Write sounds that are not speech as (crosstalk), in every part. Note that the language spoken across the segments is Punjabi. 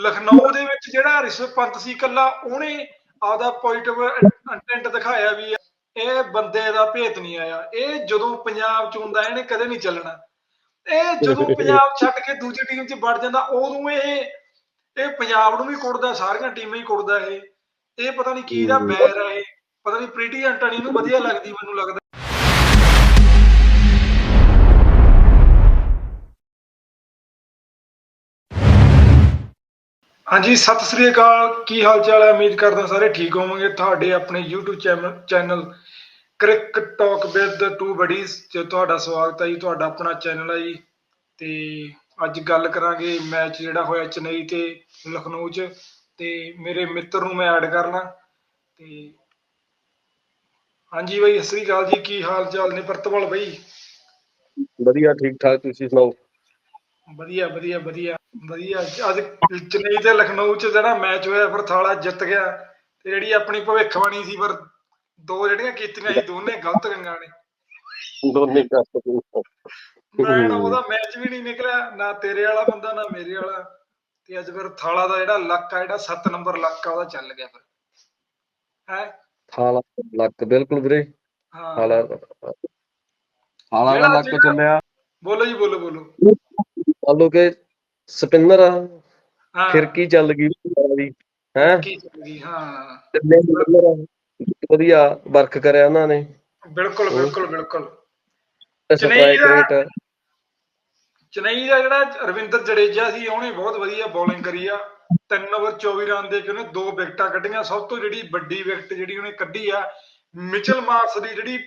ਲਖਨਊ ਦੇ ਵਿੱਚ ਜਿਹੜਾ ਰਿਸ਼ਵ ਪੰਤ ਸੀ ਕੱਲਾ ਉਹਨੇ ਆਪਦਾ ਪੋਜ਼ਿਟਿਵ ਇੰਟੈਂਟ ਦਿਖਾਇਆ ਵੀ ਇਹ ਬੰਦੇ ਦਾ ਭੇਤ ਨਹੀਂ ਆਇਆ। ਇਹ ਜਦੋਂ ਪੰਜਾਬ ਚ ਹੁੰਦਾ ਇਹਨੇ ਕਦੇ ਨਹੀਂ ਚੱਲਣਾ। ਇਹ ਜਦੋਂ ਪੰਜਾਬ ਛੱਡ ਕੇ ਦੂਜੀ ਟੀਮ ਚ ਵੜ ਜਾਂਦਾ ਉਦੋਂ ਇਹ ਇਹ ਪੰਜਾਬ ਨੂੰ ਵੀ ਕੁੱਟਦਾ ਸਾਰੀਆਂ ਟੀਮਾਂ ਹੀ ਕੁੱਟਦਾ ਇਹ। ਇਹ ਪਤਾ ਨਹੀਂ ਕੀ ਦਾ ਬੈਰ ਹੈ ਪਤਾ ਨਹੀਂ ਪ੍ਰੀਟੀ ਐਂਟਣੀ ਨੂੰ ਵਧੀਆ ਲੱਗਦੀ ਮੈਨੂੰ ਲੱਗਦਾ। ਹਾਂਜੀ ਸਤਿ ਸ੍ਰੀ ਅਕਾਲ। ਕੀ ਹਾਲ ਚਾਲ ਹੈ? ਉਮੀਦ ਕਰਦਾ ਸਾਰੇ ਠੀਕ ਹੋਵੋਗੇ। ਤੁਹਾਡੇ ਆਪਣੇ YouTube channel channel cric talk with two buddies ਤੇ ਤੁਹਾਡਾ ਸਵਾਗਤ ਹੈ ਜੀ। ਤੁਹਾਡਾ ਆਪਣਾ ਚੈਨਲ ਹੈ ਜੀ। ਤੇ ਅੱਜ ਗੱਲ ਕਰਾਂਗੇ ਮੈਚ ਜਿਹੜਾ ਹੋਇਆ ਚੇਨਈ ਤੇ ਲਖਨਊ ਚ। ਤੇ ਮੇਰੇ ਮਿੱਤਰ ਨੂੰ ਮੈਂ ਐਡ ਕਰਨਾ। ਤੇ ਹਾਂਜੀ ਬਾਈ ਸਤਿ ਸ੍ਰੀ ਅਕਾਲ ਜੀ। ਕੀ ਹਾਲ ਚਾਲ ਨੇ ਪ੍ਰਤਪਾਲ ਬਾਈ? ਵਧੀਆ ਠੀਕ ਠਾਕ ਤੁਸੀਂ ਸੁਣਾਓ? ਵਧੀਆ ਵਧੀਆ ਵਧੀਆ। ਵਧੀਆ। ਅੱਜ ਚੇਨਈ ਤੇ ਲਖਨਊ ਚ ਜਿਹੜਾ ਮੈਚ ਹੋਇਆ ਫਿਰ ਥਾਲਾ ਜਿੱਤ ਗਿਆ ਤੇ ਜਿਹੜੀ ਆਪਣੀ ਭਵਿੱਖਬਾਣੀ ਸੀ ਪਰ ਦੋ ਜਿਹੜੀਆਂ ਕੀਤੀਆਂ ਸੀ ਦੋਨੇ ਗਲਤ ਗੰਗਾਂ ਨੇ। ਦੋਨੇ ਕੱਪ ਮੈਂ ਨਾ ਉਹਦਾ ਮੈਚ ਵੀ ਨਹੀਂ ਨਿਕਲਿਆ ਨਾ ਤੇਰੇ ਵਾਲਾ ਬੰਦਾ ਨਾ ਮੇਰੇ ਵਾਲਾ। ਤੇ ਅੱਜ ਫਿਰ ਥਾਲਾ ਦਾ ਜਿਹੜਾ ਲੱਕ ਆ ਜਿਹੜਾ 7 ਨੰਬਰ ਲੱਕ ਆ ਉਹਦਾ ਚੱਲ ਗਿਆ ਫਿਰ। ਹੈ? ਥਾਲਾ ਲੱਕ ਬਿਲਕੁਲ ਵੀਰੇ। ਹਾਂ। ਥਾਲਾ ਥਾਲਾ ਦਾ ਲੱਕ ਚੱਲਿਆ। ਬੋਲੋ ਜੀ ਬੋਲੋ ਬੋਲੋ। ਲਓ ਕਿ ਸਪਿਨਰ ਹਾਂ। ਫਿਰਕੀ ਚੱਲ ਗਈ ਦੀ ਹੈ? ਕੀ ਚੱਲ ਗਈ ਹਾਂ। ਤਿੰਨੇ ਸਪਿਨਰ ਵਧੀਆ ਵਰਕ ਕਰਿਆ ਉਹਨਾਂ ਨੇ। ਬਿਲਕੁਲ ਬਿਲਕੁਲ ਬਿਲਕੁਲ। ਸਟ੍ਰਾਈਕ ਚੇਨਈ ਦਾ- ਰੇਟ ਚੇਨਈ ਦਾ ਜਿਹੜਾ ਰਵਿੰਦਰ ਜਡੇਜਾ ਸੀ ਉਹਨੇ ਬਹੁਤ ਵਧੀਆ ਬੋਲਿੰਗ ਕਰੀ ਆ। 3 ਓਵਰ 24 ਰਨ ਦੇ ਕੇ ਉਹਨੇ ਦੋ ਵਿਕਟਾਂ ਕੱਢੀਆਂ। ਸਭ ਤੋਂ ਜਿਹੜੀ ਵੱਡੀ ਵਿਕਟ ਜਿਹੜੀ ਉਹਨੇ ਕੱਢੀ ਆ ਮਿਚਲ ਮਾਰਸ ਦੀ ਜਿਹੜੀ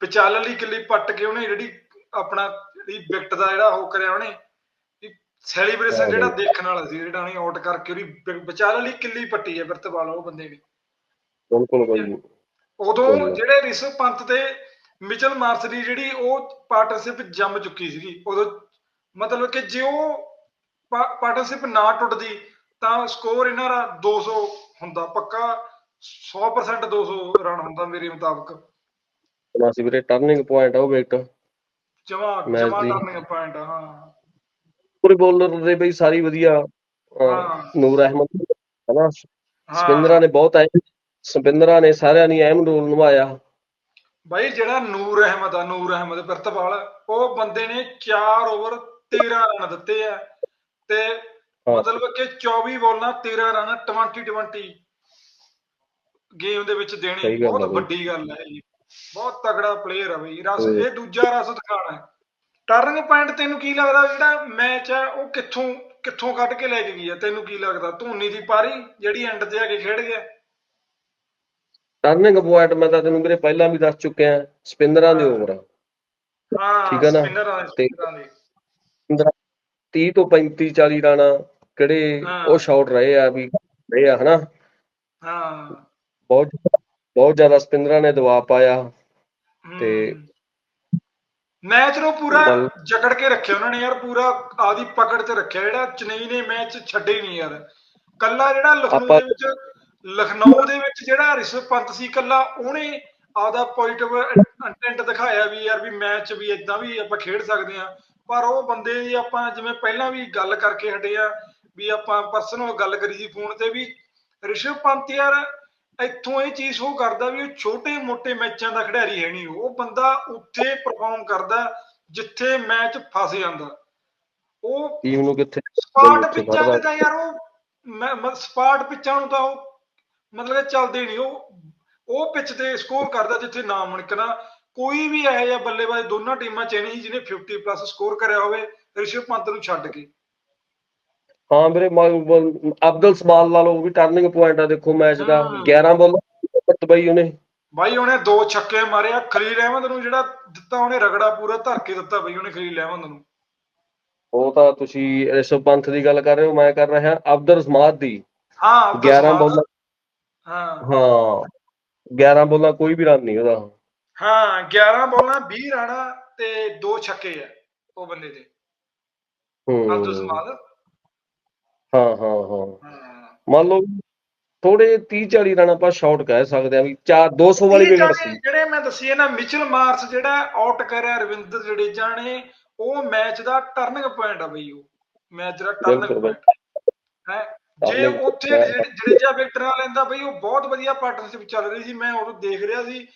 45 ਵਾਲੀ ਕਿੱਲੀ ਪੱਟ ਕੇ ਉਹਨੇ ਜਿਹੜੀ ਆਪਣਾ ਜਿਹੜੀ ਵਿਕਟ ਦਾ ਜਿਹੜਾ ਉਹ ਕਰਿਆ ਉਹਨੇ। ਸੈਲੀਬ੍ਰੇਸ਼ਨ ਜਿਹੜਾ ਦੇਖਣ ਵਾਲਾ ਸੀ ਜਿਹੜਾ ਉਹਨੇ ਆਊਟ ਕਰਕੇ ਉਹਦੀ 45 ਵਾਲੀ ਕਿੱਲੀ ਪੱਟੀ ਹੈ ਵਰਤਵਾਲ ਉਹ ਬੰਦੇ ਨੇ ਬਿਲਕੁਲ ਬਾਈ ਉਦੋਂ। ਜਿਹੜੇ ਰਿਸ਼ਵ ਪੰਤ ਤੇ ਮਿਚਲ ਮਾਰਸ ਦੀ ਜਿਹੜੀ ਉਹ ਪਾਰਟਨਰਸ਼ਿਪ ਜੰਮ ਚੁੱਕੀ ਸੀਗੀ ਉਦੋਂ ਮਤਲਬ ਕਿ ਜੇ ਉਹ ਪਾਰਟਨਰਸ਼ਿਪ ਨਾ ਟੁੱਟਦੀ ਤਾਂ ਸਕੋਰ ਇਹਨਾਂ ਦਾ 200 ਹੁੰਦਾ ਪੱਕਾ 100% 200 ਰਨ ਹੁੰਦਾ ਮੇਰੇ ਮੁਤਾਬਕ। ਨਾ ਸੀ ਵੀਰੇ ਟਰਨਿੰਗ ਪੁਆਇੰਟ ਆ ਉਹ ਵਿਕਟ ਜਮਾ ਜਮਾ ਦੀ। ਟਰਨਿੰਗ ਪੁਆਇੰਟ ਹਾਂ। ਪੂਰੇ ਬੋਲਰ ਦੇ ਬਈ ਸਾਰੀ ਵਧੀਆ। ਨੂਰ ਅਹਿਮਦ ਹਨਾ ਹਾਂ ਸਪਿਨਰਾਂ ਨੇ ਬਹੁਤ ਅਹਿਮ ਸਪਿਨਰਾਂ ਨੇ ਸਾਰਿਆਂ ਨੇ ਅਹਿਮ ਰੋਲ ਨਿਭਾਇਆ ਬਾਈ ਜਿਹੜਾ ਨੂਰ ਅਹਿਮਦ ਆ ਨੂਰ ਅਹਿਮਦ ਪਿਰਤਪਾਲ ਉਹ ਬੰਦੇ ਨੇ 4 ਓਵਰ 13 ਰਨ ਦਿੱਤੇ ਆ ਤੇ। ਮਤਲਬ ਕਿ 24 ਬਾਲਾਂ 13 ਰਨ 20 20 ਗੇਮ ਦੇ ਵਿੱਚ ਦੇਣੇ ਬਹੁਤ। ਵੱਡੀ ਗੱਲ ਹੈ ਜੀ ਬਹੁਤ ਤਗੜਾ ਪਲੇਅਰ ਆ ਬਈ ਰਸ। ਇਹ ਦੂਜਾ ਰਸ ਦਿਖਾਣਾ ਹੈ ਟਰਨਿੰਗ ਪੁਆਇੰਟ ਤੈਨੂੰ ਕੀ ਲੱਗਦਾ ਜਿਹੜਾ ਮੈਚ ਆ ਉਹ ਕਿੱਥੋਂ ਕਿੱਥੋਂ ਕੱਢ ਕੇ ਲੈ ਕੇ ਗਈ ਆ? ਤੈਨੂੰ ਕੀ ਲੱਗਦਾ? ਧੋਨੀ ਦੀ ਪਾਰੀ ਜਿਹੜੀ ਐਂਡ ਤੇ ਆ ਕੇ ਖੇਡ ਗਿਆ? ਟਰਨਿੰਗ ਪੁਆਇੰਟ ਮੈਂ ਤਾਂ ਤੈਨੂੰ ਵੀਰੇ ਪਹਿਲਾਂ ਵੀ ਦੱਸ ਚੁੱਕਿਆ ਸਪਿਨਰਾਂ ਦੇ ਹਾਂ। ਓਵਰ ਹਾਂ ਠੀਕ ਆ ਨਾ? ਸਪਿਨਰਾਂ ਦੇ ਤੇ- ਸਪਿਨਰਾਂ ਦੇ। 30 ਤੋਂ 35 40 ਰਨ ਕਿਹੜੇ ਹਾਂ। ਉਹ ਸ਼ਾਟ ਰਹੇ ਆ ਵੀ ਰਹੇ ਆ ਹਨਾ? ਹਾਂ। ਬਹੁਤ ਬਹੁਤ ਜ਼ਿਆਦਾ ਸਪਿਨਰਾਂ ਨੇ ਦਬਾਅ ਪਾਇਆ। ਤੇ ਮੈਚ ਨੂੰ ਪੂਰਾ ਜਕੜ ਕੇ ਰੱਖਿਆ ਉਹਨਾਂ ਨੇ ਯਾਰ ਪੂਰਾ ਆਦੀ ਪਕੜ ਤੇ ਰੱਖਿਆ ਜਿਹੜਾ ਚੇਨਈ ਨੇ ਮੈਚ ਛੱਡੇ ਹੀ ਨਹੀਂ ਯਾਰ। ਕੱਲਾ ਜਿਹੜਾ ਲਖਨਊ ਦੇ ਵਿੱਚ ਲਖਨਊ ਦੇ ਵਿੱਚ ਜਿਹੜਾ ਰਿਸ਼ਵ ਪੰਤ ਸੀ ਕੱਲਾ ਉਹਨੇ ਆਪਦਾ ਪੋਜ਼ਿਟਿਵ ਇੰਟੈਂਟ ਦਿਖਾਇਆ ਵੀ ਯਾਰ ਵੀ ਮੈਚ ਵੀ ਇਦਾਂ ਵੀ ਆਪਾਂ ਖੇਡ ਸਕਦੇ ਆ ਪਰ ਉਹ ਬੰਦੇ ਦੀ ਆਪਾਂ ਜਿਵੇਂ ਪਹਿਲਾਂ ਵੀ ਗੱਲ ਕਰਕੇ ਹਟੇ ਆ ਵੀ ਆਪਾਂ ਪਰਸਨਲ ਗੱਲ ਕਰੀ ਸੀ ਫੋਨ ਤੇ ਵੀ ਰਿਸ਼ਵ ਪੰਤ ਯਾਰ ਇੱਥੋਂ ਇਹ ਚੀਜ਼ ਉਹ ਕਰਦਾ ਵੀ ਉਹ ਛੋਟੇ ਮੋਟੇ ਮੈਚਾਂ ਦਾ ਖਿਡਾਰੀ ਹੈ ਨਹੀਂ ਉਹ ਬੰਦਾ ਉੱਥੇ ਪਰਫਾਰਮ ਕਰਦਾ ਜਿੱਥੇ ਮੈਚ ਫਸ ਜਾਂਦਾ। ਉਹ ਟੀਮ ਨੂੰ ਕਿੱਥੇ ਸਪਾਟ ਪਿੱਚਾਂ ਫੜਦਾ। ਤਾਂ ਯਾਰ ਉਹ ਸਪਾਟ ਪਿੱਚਾਂ ਨੂੰ ਤਾਂ ਉਹ ਮਤਲਬ ਚੱਲਦੇ ਨਹੀਂ ਉਹ ਉਹ ਪਿੱਚ ਤੇ ਸਕੋਰ ਕਰਦਾ ਜਿੱਥੇ ਨਾ ਮੁਣਕਣਾ। ਕੋਈ ਵੀ ਇਹੋ ਜਿਹਾ ਬੱਲੇਬਾਜ਼ ਦੋਨਾਂ ਟੀਮਾਂ ਚ ਨਹੀਂ ਜਿਹਨੇ 50 ਪਲੱਸ ਸਕੋਰ ਕਰਿਆ ਹੋਵੇ ਰਿਸ਼ਵ ਪੰਤ ਨੂੰ ਛੱਡ ਕੇ। ਹਾਂ ਵੀਰੇ ਅਬਦੁਲ ਸਮਾਲ ਲਾ ਲਓ ਉਹ ਵੀ ਟਰਨਿੰਗ ਪੁਆਇੰਟ ਆ ਦੇਖੋ ਮੈਚ ਦਾ। ਹਾਂ। 11 ਬਾਲ ਪੱਟ ਬਈ ਉਹਨੇ। ਬਾਈ ਉਹਨੇ ਦੋ ਛੱਕੇ ਮਾਰਿਆ ਖਲੀਲ ਅਹਿਮਦ ਨੂੰ ਜਿਹੜਾ ਦਿੱਤਾ ਉਹਨੇ ਰਗੜਾ ਪੂਰਾ ਧਰ ਕੇ ਦਿੱਤਾ ਬਈ ਉਹਨੇ ਖਲੀਲ ਅਹਿਮਦ ਨੂੰ। ਉਹ ਤਾਂ ਤੁਸੀਂ ਰਿਸ਼ਵ ਪੰਥ ਦੀ ਗੱਲ ਕਰ ਰਹੇ ਹੋ ਮੈਂ ਕਰ ਰਿਹਾ ਅਬਦੁਲ ਸਮਾਦ ਦੀ। ਹਾਂ ਅਬਦੁਲ 11 ਸਮਾਦ। ਬਾਲਾਂ ਹਾਂ। ਹਾਂ 11 ਬਾਲਾਂ ਕੋਈ ਵੀ ਰਨ ਨਹੀਂ ਉਹਦਾ। ਹਾਂ 11 ਬਾਲਾਂ 20 ਰਾਣਾ ਤੇ ਦੋ ਛੱਕੇ ਆ ਉਹ ਬੰਦੇ ਦੇ। ਅਬਦੁਲ ਹੂੰ ਸਮਾਦ। ਹਾਂ ਹਾਂ ਹਾਂ। ਹਾਂ ਮੰਨ ਲਓ ਥੋੜੇ 30 40 ਰਨ ਆਪਾਂ ਸ਼ਾਰਟ ਕਹਿ ਸਕਦੇ ਆ ਵੀ 4 200 ਵਾਲੀ ਇਹ ਵਿਕਟ ਜਿਹੜੇ- ਸੀ ਜਿਹੜੇ ਮੈਂ ਦੱਸੀ ਨਾ ਮਿਚਲ ਮਾਰਸ ਜਿਹੜਾ ਆਊਟ ਕਰਿਆ ਰਵਿੰਦਰ ਜਡੇਜਾ ਨੇ ਉਹ ਮੈਚ ਦਾ ਟਰਨਿੰਗ ਪੁਆਇੰਟ ਆ ਬਈ ਉਹ। ਮੈਚ ਦਾ ਟਰਨਿੰਗ ਬਿਲਕੁਲ ਪੁਆਇੰਟ ਹੈ? ਜੇ ਉੱਥੇ ਜਿਹੜੇ- ਜਡੇਜਾ ਲੈਂਦਾ ਬਈ ਉਹ ਬਹੁਤ ਵਧੀਆ ਪਾਰਟਨਰਸ਼ਿਪ ਚੱਲ ਰਹੀ ਸੀ ਮੈਂ ਉਦੋਂ ਦੇਖ ਰਿਹਾ ਸੀ।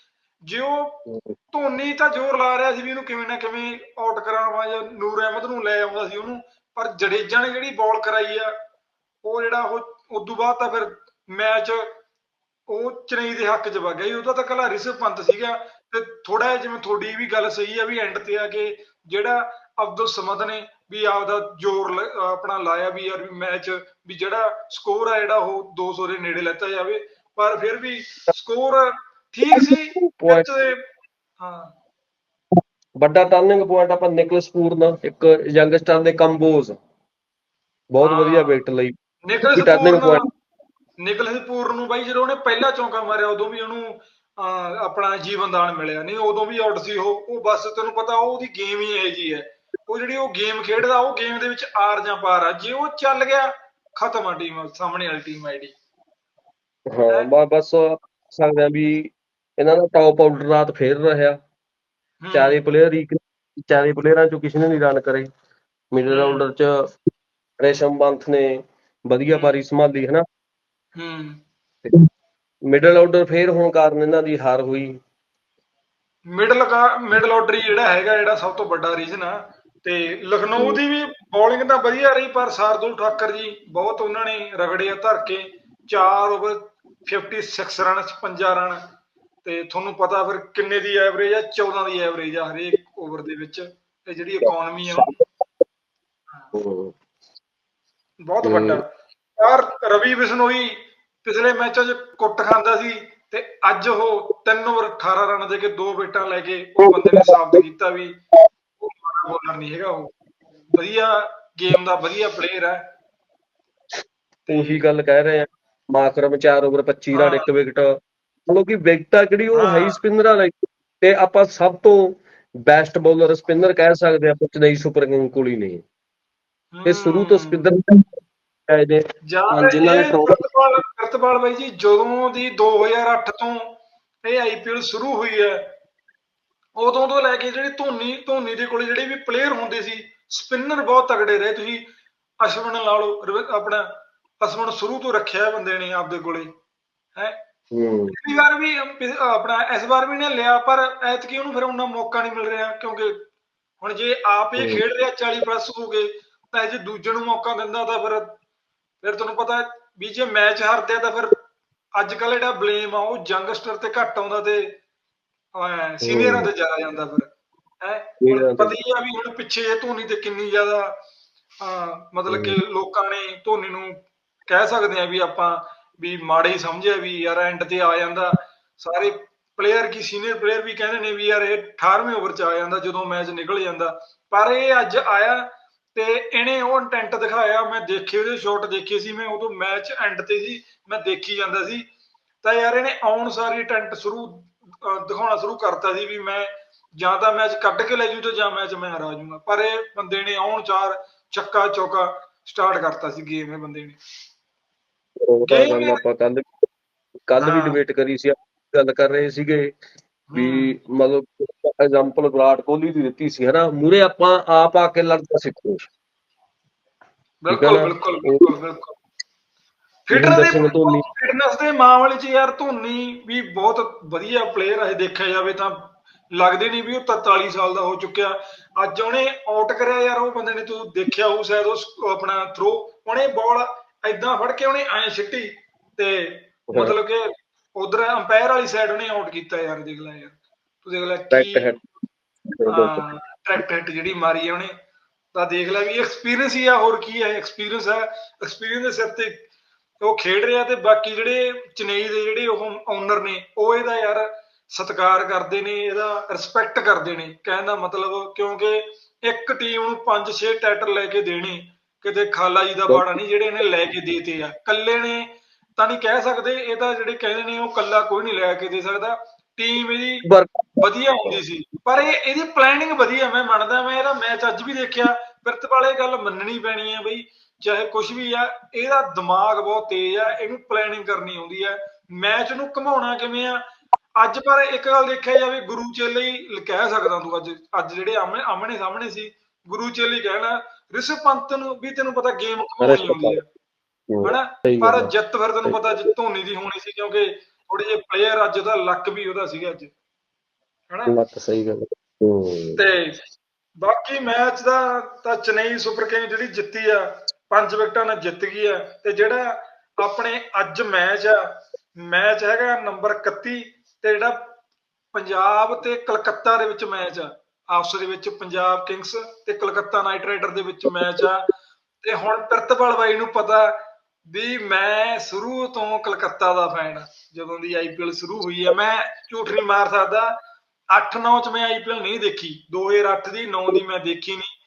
ਜੇ ਉਹ ਧੋਨੀ ਤਾਂ ਜ਼ੋਰ ਲਾ ਰਿਹਾ ਸੀ ਵੀ ਇਹਨੂੰ ਕਿਵੇਂ ਨਾ ਕਿਵੇਂ ਆਊਟ ਕਰਾਵਾਂ ਜਾਂ ਨੂਰ ਅਹਿਮਦ ਨੂੰ ਲੈ ਆਉਂਦਾ ਸੀ ਉਹਨੂੰ ਪਰ ਜਡੇਜਾ ਨੇ ਜਿਹੜੀ ਬਾਲ ਕਰਾਈ ਆ ਉਹ ਜਿਹੜਾ ਉਹ ਉਦੋਂ ਬਾਅਦ ਤਾਂ ਫਿਰ ਮੈਚ ਉਹ ਚੇਨਈ ਦੇ ਹੱਕ 'ਚ ਵਗ ਗਿਆ ਉਹਦਾ ਤਾਂ ਕੱਲਾ ਰਿਸ਼ਵ ਪੰਤ ਸੀਗਾ ਤੇ ਥੋੜਾ ਜਿਹਾ ਜਿਵੇਂ ਤੁਹਾਡੀ ਵੀ ਗੱਲ ਸਹੀ ਆ ਵੀ ਐਂਡ ਤੇ ਆ ਕਿ ਜਿਹੜਾ ਅਬਦੁਲ ਸਮਦ ਨੇ ਵੀ ਆਪਦਾ ਜ਼ੋਰ ਆਪਣਾ ਲਾਇਆ ਵੀ ਯਾਰ ਵੀ ਮੈਚ ਵੀ ਜਿਹੜਾ ਸਕੋਰ ਆ ਜਿਹੜਾ ਉਹ 200 ਦੇ ਨੇੜੇ ਲੈਤਾ ਜਾਵੇ। ਪਰ ਫਿਰ ਵੀ ਸਕੋਰ ਠੀਕ ਸੀ ਵਿੱਚ ਦੇ ਹਾਂ। ਵੱਡਾ ਟਰਨਿੰਗ ਪੁਆਇੰਟ ਆਪਾਂ ਨਿਕਲਸ ਪੂਰਨ ਇੱਕ ਯੰਗਸਟਰ ਦੇ ਕੰਬੋਜ਼। ਬਹੁਤ। ਵਧੀਆ ਵਿਕਟ ਲਈ। ਨਿਕਲਸ ਪੂਰਨ। ਨਿਕਲਸ ਪੂਰਨ ਨੂੰ ਬਾਈ ਜਦੋਂ ਉਹਨੇ ਪਹਿਲਾ ਚੌਂਕਾ ਮਾਰਿਆ ਉਦੋਂ ਵੀ ਉਹਨੂੰ ਆਪਣਾ ਜੀਵਨ ਦਾਨ ਮਿਲਿਆ। ਨਹੀਂ ਉਦੋਂ ਵੀ ਆਊਟ ਸੀ ਉਹ। ਉਹ ਬਸ ਤੈਨੂੰ ਪਤਾ ਉਹ ਉਹਦੀ ਗੇਮ ਹੀ ਇਹੋ ਜੀ ਹੈ। ਉਹ ਜਿਹੜੀ ਉਹ ਗੇਮ ਖੇਡਦਾ ਉਹ ਗੇਮ ਦੇ ਵਿੱਚ ਆਰ ਜਾਂ ਪਾਰ ਆ ਜੇ ਉਹ ਚੱਲ ਗਿਆ ਖਤਮ ਆ ਟੀਮ ਸਾਹਮਣੇ ਵਾਲੀ ਟੀਮ ਆਈਡੀ ਹਾਂ ਬ- ਬਸ ਸਕਦੇ ਆ ਵੀ ਇਹਨਾਂ ਦਾ ਟੌਪ ਆਊਟਰ ਰਾਤ ਫੇਰ ਰਿਹਾ ਚਾਰੇ ਪਲੇਅਰ ਹੀ ਚਾਰੇ ਪਲੇਅਰਾਂ ਚੋਂ ਕਿਸੇ ਨੇ ਨਹੀਂ ਰਨ ਕਰੇ। ਮਿਡਲ। ਆਰਡਰ ਚ ਰੇਸ਼ਮ ਪੰਥ ਨੇ ਵਧੀਆ। ਪਾਰੀ ਸੰਭਾਲੀ ਹਨਾ? ਹੂੰ। ਮਿਡਲ ਆਰਡਰ ਫੇਰ ਹੋਣ ਕਾਰਨ ਇਹਨਾਂ ਦੀ ਹਾਰ ਹੋਈ। ਮਿਡਲ ਮਿਡਲ ਆਰਡਰ ਜਿਹੜਾ ਹੈਗਾ ਜਿਹੜਾ ਸਭ ਤੋਂ ਵੱਡਾ ਰੀਜ਼ਨ ਆ। ਤੇ ਲਖਨਊ ਦੀ ਵੀ ਬੋਲਿੰਗ ਤਾਂ ਵਧੀਆ ਰਹੀ ਪਰ ਸਾਰਦੁਲ ਠਾਕਰ ਜੀ ਬਹੁਤ ਉਹਨਾਂ ਨੇ ਰਗੜੇ ਧਰ ਕੇ 4 ਓਵਰ 56 ਰਨ 56 ਰਨ ਤੇ ਤੁਹਾਨੂੰ ਪਤਾ ਫਿਰ ਕਿੰਨੇ ਦੀ ਐਵਰੇਜ ਆ? 14 ਦੀ ਐਵਰੇਜ ਆ ਹਰੇਕ ਓਵਰ ਦੇ ਵਿੱਚ। ਤੇ ਜਿਹੜੀ ਇਕਨੋਮੀ ਆ। ਬਹੁਤ ਵੱਡਾ। ਯਾਰ ਰਵੀ ਬਿਸ਼ਨੋਈ ਪਿਛਲੇ ਮੈਚਾਂ 'ਚ ਕੁੱਟ ਖਾਂਦਾ ਸੀ ਤੇ ਅੱਜ ਉਹ 3 ਓਵਰ 18 ਰਨ ਦੇ ਕੇ ਦੋ ਵਿਕਟਾਂ ਲੈ ਕੇ ਉਹ ਬੰਦੇ ਨੇ ਸਾਬਤ ਕੀਤਾ ਵੀ ਉਹ ਮਾੜਾ ਬੋਲਰ ਨਹੀਂ ਹੈਗਾ ਉਹ। ਵਧੀਆ ਗੇਮ ਦਾ ਵਧੀਆ ਪਲੇਅਰ ਹੈ। ਉਹੀ ਗੱਲ ਕਹਿ ਰਹੇ ਆ। Markram 4 over 25 run. ਇੱਕ ਵਿਕਟ ਮਤਲਬ ਕਿ ਵਿਕਟ ਆ ਜਿਹੜੀ ਉਹ। ਹਾਈ ਸਪਿਨਰਾਂ ਲਈ। ਤੇ ਆਪਾਂ ਸਭ ਤੋਂ ਬੈਸਟ ਬੌਲਰ ਸਪਿਨਰ ਕਹਿ ਸਕਦੇ ਆਪਾਂ ਚੇਨਈ ਸੁਪਰ ਕਿੰਗ ਕੋਲ ਹੀ ਨੇ ਇਹ ਸ਼ੁਰੂ ਤੋਂ ਸਪਿਨਰ ਹਾਂ, ਜਿਨ੍ਹਾਂ ਨੇ ਪ੍ਰਿਤਪਾਲ ਬਾਈ ਜੀ ਜਦੋਂ ਦੀ 2008 ਤੋਂ ਇਹ ਆਈਪੀਐਲ ਸ਼ੁਰੂ ਹੋਈ ਹੈ ਉਦੋਂ ਤੋਂ ਲੈ ਕੇ ਜਿਹੜੀ ਧੋਨੀ ਧੋਨੀ ਦੇ ਕੋਲੇ ਜਿਹੜੇ ਵੀ ਪਲੇਅਰ ਹੁੰਦੇ ਸੀ ਸਪਿਨਰ ਬਹੁਤ ਤਗੜੇ ਰਹੇ। ਤੁਸੀਂ ਅਸ਼ਵਨ ਲਾ ਲਓ ਆਪਣਾ ਅਸ਼ਵਨ ਸ਼ੁਰੂ ਤੋਂ ਰੱਖਿਆ ਬੰਦੇ ਨੇ ਆਪਦੇ ਕੋਲੇ। ਹੈ? ਹੂੰ। ਪਿਛਲੀ ਵਾਰ ਵੀ ਆਪਣਾ ਇਸ ਵਾਰ ਵੀ ਨੇ ਲਿਆ ਪਰ ਐਤਕੀ ਉਹਨੂੰ ਫਿਰ ਉਹਨਾਂ ਮੌਕਾ ਨਹੀਂ ਮਿਲ ਰਿਹਾ ਕਿਉਂਕਿ ਹੁਣ ਜੇ ਆਪ ਇਹ। ਖੇਡ ਰਿਹਾ 40 ਪਲੱਸ ਹੋ ਗਏ ਤਾਂ ਜੇ ਦੂਜੇ ਨੂੰ ਮੌਕਾ ਦਿੰਦਾ ਤਾਂ ਫਿਰ ਫਿਰ ਤੁਹਾਨੂੰ ਪਤਾ ਵੀ ਜੇ ਮੈਚ ਹਾਰਦੇ ਆ ਤਾਂ ਫਿਰ ਅੱਜ ਕੱਲ ਜਿਹੜਾ ਬਲੇਮ ਆ ਉਹ ਯੰਗਸਟਰ ਤੇ ਘੱਟ ਆਉਂਦਾ ਤੇ ਸੀਨੀਅਰਾਂ ਤੇ ਜ਼ਿਆਦਾ ਜਾਂਦਾ ਫਿਰ। ਹੈ। ਪਤਾ ਹੀ ਆ ਵੀ ਹੁਣ ਪਿੱਛੇ ਇਹ ਧੋਨੀ ਤੇ ਕਿੰਨੀ ਜ਼ਿਆਦਾ ਮਤਲਬ ਕਿ ਲੋਕਾਂ ਨੇ ਧੋਨੀ ਨੂੰ ਕਹਿ ਸਕਦੇ ਆ ਵੀ ਆਪਾਂ ਵੀ ਮਾੜੇ ਹੀ ਸਮਝਿਆ ਵੀ ਯਾਰ ਐਂਡ ਤੇ ਆ ਜਾਂਦਾ। ਸਾਰੇ ਪਲੇਅਰ ਕੀ ਸੀਨੀਅਰ ਪਲੇਅਰ ਵੀ ਕਹਿੰਦੇ ਨੇ ਵੀ ਯਾਰ ਇਹ 18ਵੇਂ ਓਵਰ ਚ ਆ ਜਾਂਦਾ ਜਦੋਂ ਮੈਚ ਨਿਕਲ ਜਾਂਦਾ। ਪਰ ਇਹ ਅੱਜ ਆਇਆ ਤੇ ਇਹਨੇ ਉਹ ਇੰਟੈਂਟ ਦਿਖਾਇਆ ਮੈਂ ਦੇਖੇ ਉਹਦੇ ਸ਼ਾਟ ਦੇਖੇ ਸੀ ਮੈਂ ਉਦੋਂ ਮੈਚ ਐਂਡ ਤੇ ਸੀ ਮੈਂ ਦੇਖੀ ਜਾਂਦਾ ਸੀ। ਤਾਂ ਯਾਰ ਇਹਨੇ ਆਉਣ ਸਾਰੀ ਇੰਟੈਂਟ ਸ਼ੁਰੂ ਦਿਖਾਉਣਾ ਸ਼ੁਰੂ ਕਰਤਾ ਸੀ ਵੀ ਮੈਂ ਜਾਂ ਤਾਂ ਮੈਚ ਕੱਢ ਕੇ ਲੈ ਜੂ ਤੇ ਜਾਂ ਮੈਚ ਮੈਂ ਹਰਾ ਜੂਗਾ। ਪਰ ਇਹ ਬੰਦੇ ਨੇ ਆਉਣ ਚਾਰ ਚੱਕਾ ਚੌਕਾ ਸਟਾਰਟ ਕਰਤਾ ਸੀ ਗੇਮ ਇਹ ਬੰਦੇ ਨੇ। ਉਹ ਤਾਂ ਆਪਾਂ ਕੱਲ ਕੱਲ ਵੀ। ਡਿਬੇਟ ਕਰੀ ਸੀ ਗੱਲ ਕਰ ਰਹੇ ਸੀਗੇ। ਵੀ ਮਤਲਬ ਐਗਜ਼ਾਮਪਲ ਵਿਰਾਟ ਕੋਹਲੀ ਦੀ ਦਿੱਤੀ ਸੀ ਹਨਾ? ਮੂਰੇ ਆਪਾਂ ਆਪ ਆ ਕੇ ਲੜਦਾ ਸਿੱਖੋ ਬਿਲਕੁਲ? ਬਿਲਕੁਲ ਬਿਲਕੁਲ ਫਿਟਨੈਸ ਦੇ ਧੋਨੀ। ਫਿਟਨੈਸ ਦੇ ਮਾਮਲੇ 'ਚ ਯਾਰ ਧੋਨੀ ਵੀ ਬਹੁਤ ਵਧੀਆ ਪਲੇਅਰ ਹੈ ਦੇਖਿਆ ਜਾਵੇ ਤਾਂ। ਲੱਗਦੇ ਨਹੀਂ ਵੀ ਉਹ 43 ਸਾਲ ਦਾ ਹੋ ਚੁੱਕਿਆ। ਅੱਜ ਉਹਨੇ ਆਊਟ ਕਰਿਆ ਯਾਰ ਉਹ ਬੰਦੇ ਨੇ ਤੂੰ ਦੇਖਿਆ ਹੋਊ ਸ਼ਾਇਦ ਉਸ ਉਹ ਆਪਣਾ ਥਰੋ ਉਹਨੇ ਬਾਲ ਐਦਾਂ ਫੜ ਕੇ ਉਹਨੇ ਐਂ ਸਿੱਟੀ ਤੇ ਮਤਲਬ ਕਿ ਉਧਰ ਅੰਪਾਇਰ ਵਾਲੀ ਸਾਈਡ ਉਹਨੇ ਆਊਟ ਕੀਤਾ ਯਾਰ ਦੇਖ ਲੈ ਯਾਰ। ਤੂੰ ਦੇਖ ਲੈ ਟੈਕਟ ਕੀ ਹੈ ਟਰੈਕਟ ਹਿੱਟ ਜਿਹੜੀ ਮਾਰੀ ਹੈ ਉਹਨੇ। ਤਾਂ ਦੇਖ ਲੈ ਵੀ ਐਕਸਪੀਰੀਅੰਸ ਹੀ ਆ ਹੋਰ ਕੀ ਹੈ ਐਕਸਪੀਰੀਅੰਸ ਹੈ ਐਕਸਪੀਰੀਅੰਸ ਦੇ ਸਿਰ ਤੇ ਉਹ ਖੇਡ ਰਿਹਾ ਤੇ ਬਾਕੀ ਜਿਹੜੇ ਚੇਨਈ ਦੇ ਜਿਹੜੇ ਉਹ ਓਨਰ ਨੇ ਉਹ ਇਹਦਾ ਯਾਰ ਸਤਿਕਾਰ ਕਰਦੇ ਨੇ ਇਹਦਾ ਰਿਸਪੈਕਟ ਕਰਦੇ ਨੇ। ਕਹਿਣ ਦਾ ਮਤਲਬ ਕਿਉਂਕਿ ਇੱਕ ਟੀਮ ਨੂੰ 5-6 ਟਾਈਟਲ ਲੈ ਕੇ ਦੇਣੇ ਕਿਤੇ ਖਾਲਾ ਜੀ ਦਾ ਬਾੜਾ ਨਹੀਂ ਜਿਹੜੇ ਇਹਨੇ ਲੈ ਕੇ ਦੇਤੇ ਆ। ਕੱਲੇ ਨੇ ਤਾਂ ਨਹੀਂ ਕਹਿ ਸਕਦੇ ਇਹ ਤਾਂ ਜਿਹੜੇ ਕਹਿੰਦੇ ਨੇ ਉਹ ਕੱਲਾ ਕੋਈ ਨਹੀਂ ਲੈ ਕੇ ਦੇ ਸਕਦਾ। ਟੀਮ ਇਹਦੀ ਵਧੀਆ ਹੁੰਦੀ ਸੀ। ਪਰ ਇਹ ਇਹਦੀ ਪਲੈਨਿੰਗ ਵਧੀਆ ਮੈਂ ਮੰਨਦਾ ਮੈਂ ਇਹਦਾ ਮੈਚ ਅੱਜ ਵੀ ਦੇਖਿਆ। ਪ੍ਰਿਤਪਾਲ ਇਹ ਗੱਲ ਮੰਨਣੀ ਪੈਣੀ ਹੈ ਬਈ ਚਾਹੇ ਕੁਝ ਵੀ ਆ ਇਹਦਾ ਦਿਮਾਗ ਬਹੁਤ ਤੇਜ਼ ਆ ਇਹਨੂੰ ਪਲੈਨਿੰਗ ਕਰਨੀ ਆਉਂਦੀ ਹੈ ਮੈਚ ਨੂੰ ਘਮਾਉਣਾ ਕਿਵੇਂ ਆ? ਅੱਜ ਪਰ ਇੱਕ ਗੱਲ ਦੇਖਿਆ ਜਾਵੇ ਗੁਰੂ ਚੇਲੇ ਹੀ ਕਹਿ ਸਕਦਾ ਤੂੰ ਅੱਜ ਅੱਜ ਜਿਹੜੇ ਆਮਣੇ ਆਮਣੇ ਸਾਹਮਣੇ ਸੀ ਗੁਰੂ ਚੇਲੇ ਕਹਿਣਾ ਰਿਸ਼ਵ ਪੰਤ ਨੂੰ ਵੀ ਤੈਨੂੰ ਪਤਾ ਗੇਮ ਘਮਾਉਣੀ ਆਉਂਦੀ ਹੂੰ, ਹਨਾ? ਪਰ। ਜਿੱਤ ਫਿਰ ਤੈਨੂੰ ਪਤਾ ਜਿੱਤ ਧੋਨੀ ਦੀ ਹੋਣੀ ਸੀ ਕਿਉਂਕਿ ਥੋੜੇ ਜਿਹੇ ਪਲੇਅਰ ਅੱਜ ਉਹਦਾ ਲੱਕ ਵੀ ਉਹਦਾ ਸੀਗਾ ਅੱਜ। ਹਨਾ? ਲੱਕ ਸਹੀ ਗੱਲ ਤੇ ਬਾਕੀ ਮੈਚ ਦਾ ਤਾਂ ਚੇਨਈ ਸੁਪਰ ਕਿੰਗ ਜਿਹੜੀ ਜਿੱਤੀ ਆ ਪੰਜ ਵਿਕਟਾਂ ਨਾਲ ਜਿੱਤ ਗਈ ਆ। ਤੇ ਜਿਹੜਾ ਆਪਣੇ ਅੱਜ ਮੈਚ ਆ ਮੈਚ ਹੈਗਾ ਨੰਬਰ 31 ਤੇ ਜਿਹੜਾ ਪੰਜਾਬ ਤੇ ਕਲਕੱਤਾ ਦੇ ਵਿੱਚ ਮੈਚ ਆ। ਆਪਸ ਦੇ ਵਿੱਚ ਪੰਜਾਬ ਕਿੰਗਸ ਤੇ ਕਲਕੱਤਾ ਨਾਈਟ ਰਾਈਡਰ ਦੇ ਵਿੱਚ ਮੈਚ ਆ। ਤੇ ਹੁਣ ਪ੍ਰਿਤਪਾਲ ਬਾਈ ਨੂੰ ਪਤਾ ਵੀ ਮੈਂ ਸ਼ੁਰੂ ਤੋਂ ਕਲਕੱਤਾ ਦਾ ਫੈਨ ਜਦੋਂ ਦੀ ਆਈਪੀਐਲ ਸ਼ੁਰੂ ਹੋਈ ਆ ਮੈਂ ਝੂਠ ਨਹੀਂ ਮਾਰ ਸਕਦਾ। 8-9 ਚ ਮੈਂ ਆਈਪੀਐਲ ਨਹੀਂ ਦੇਖੀ। 2008 ਦੀ 9 ਦੀ ਮੈਂ ਦੇਖੀ ਨਹੀਂ।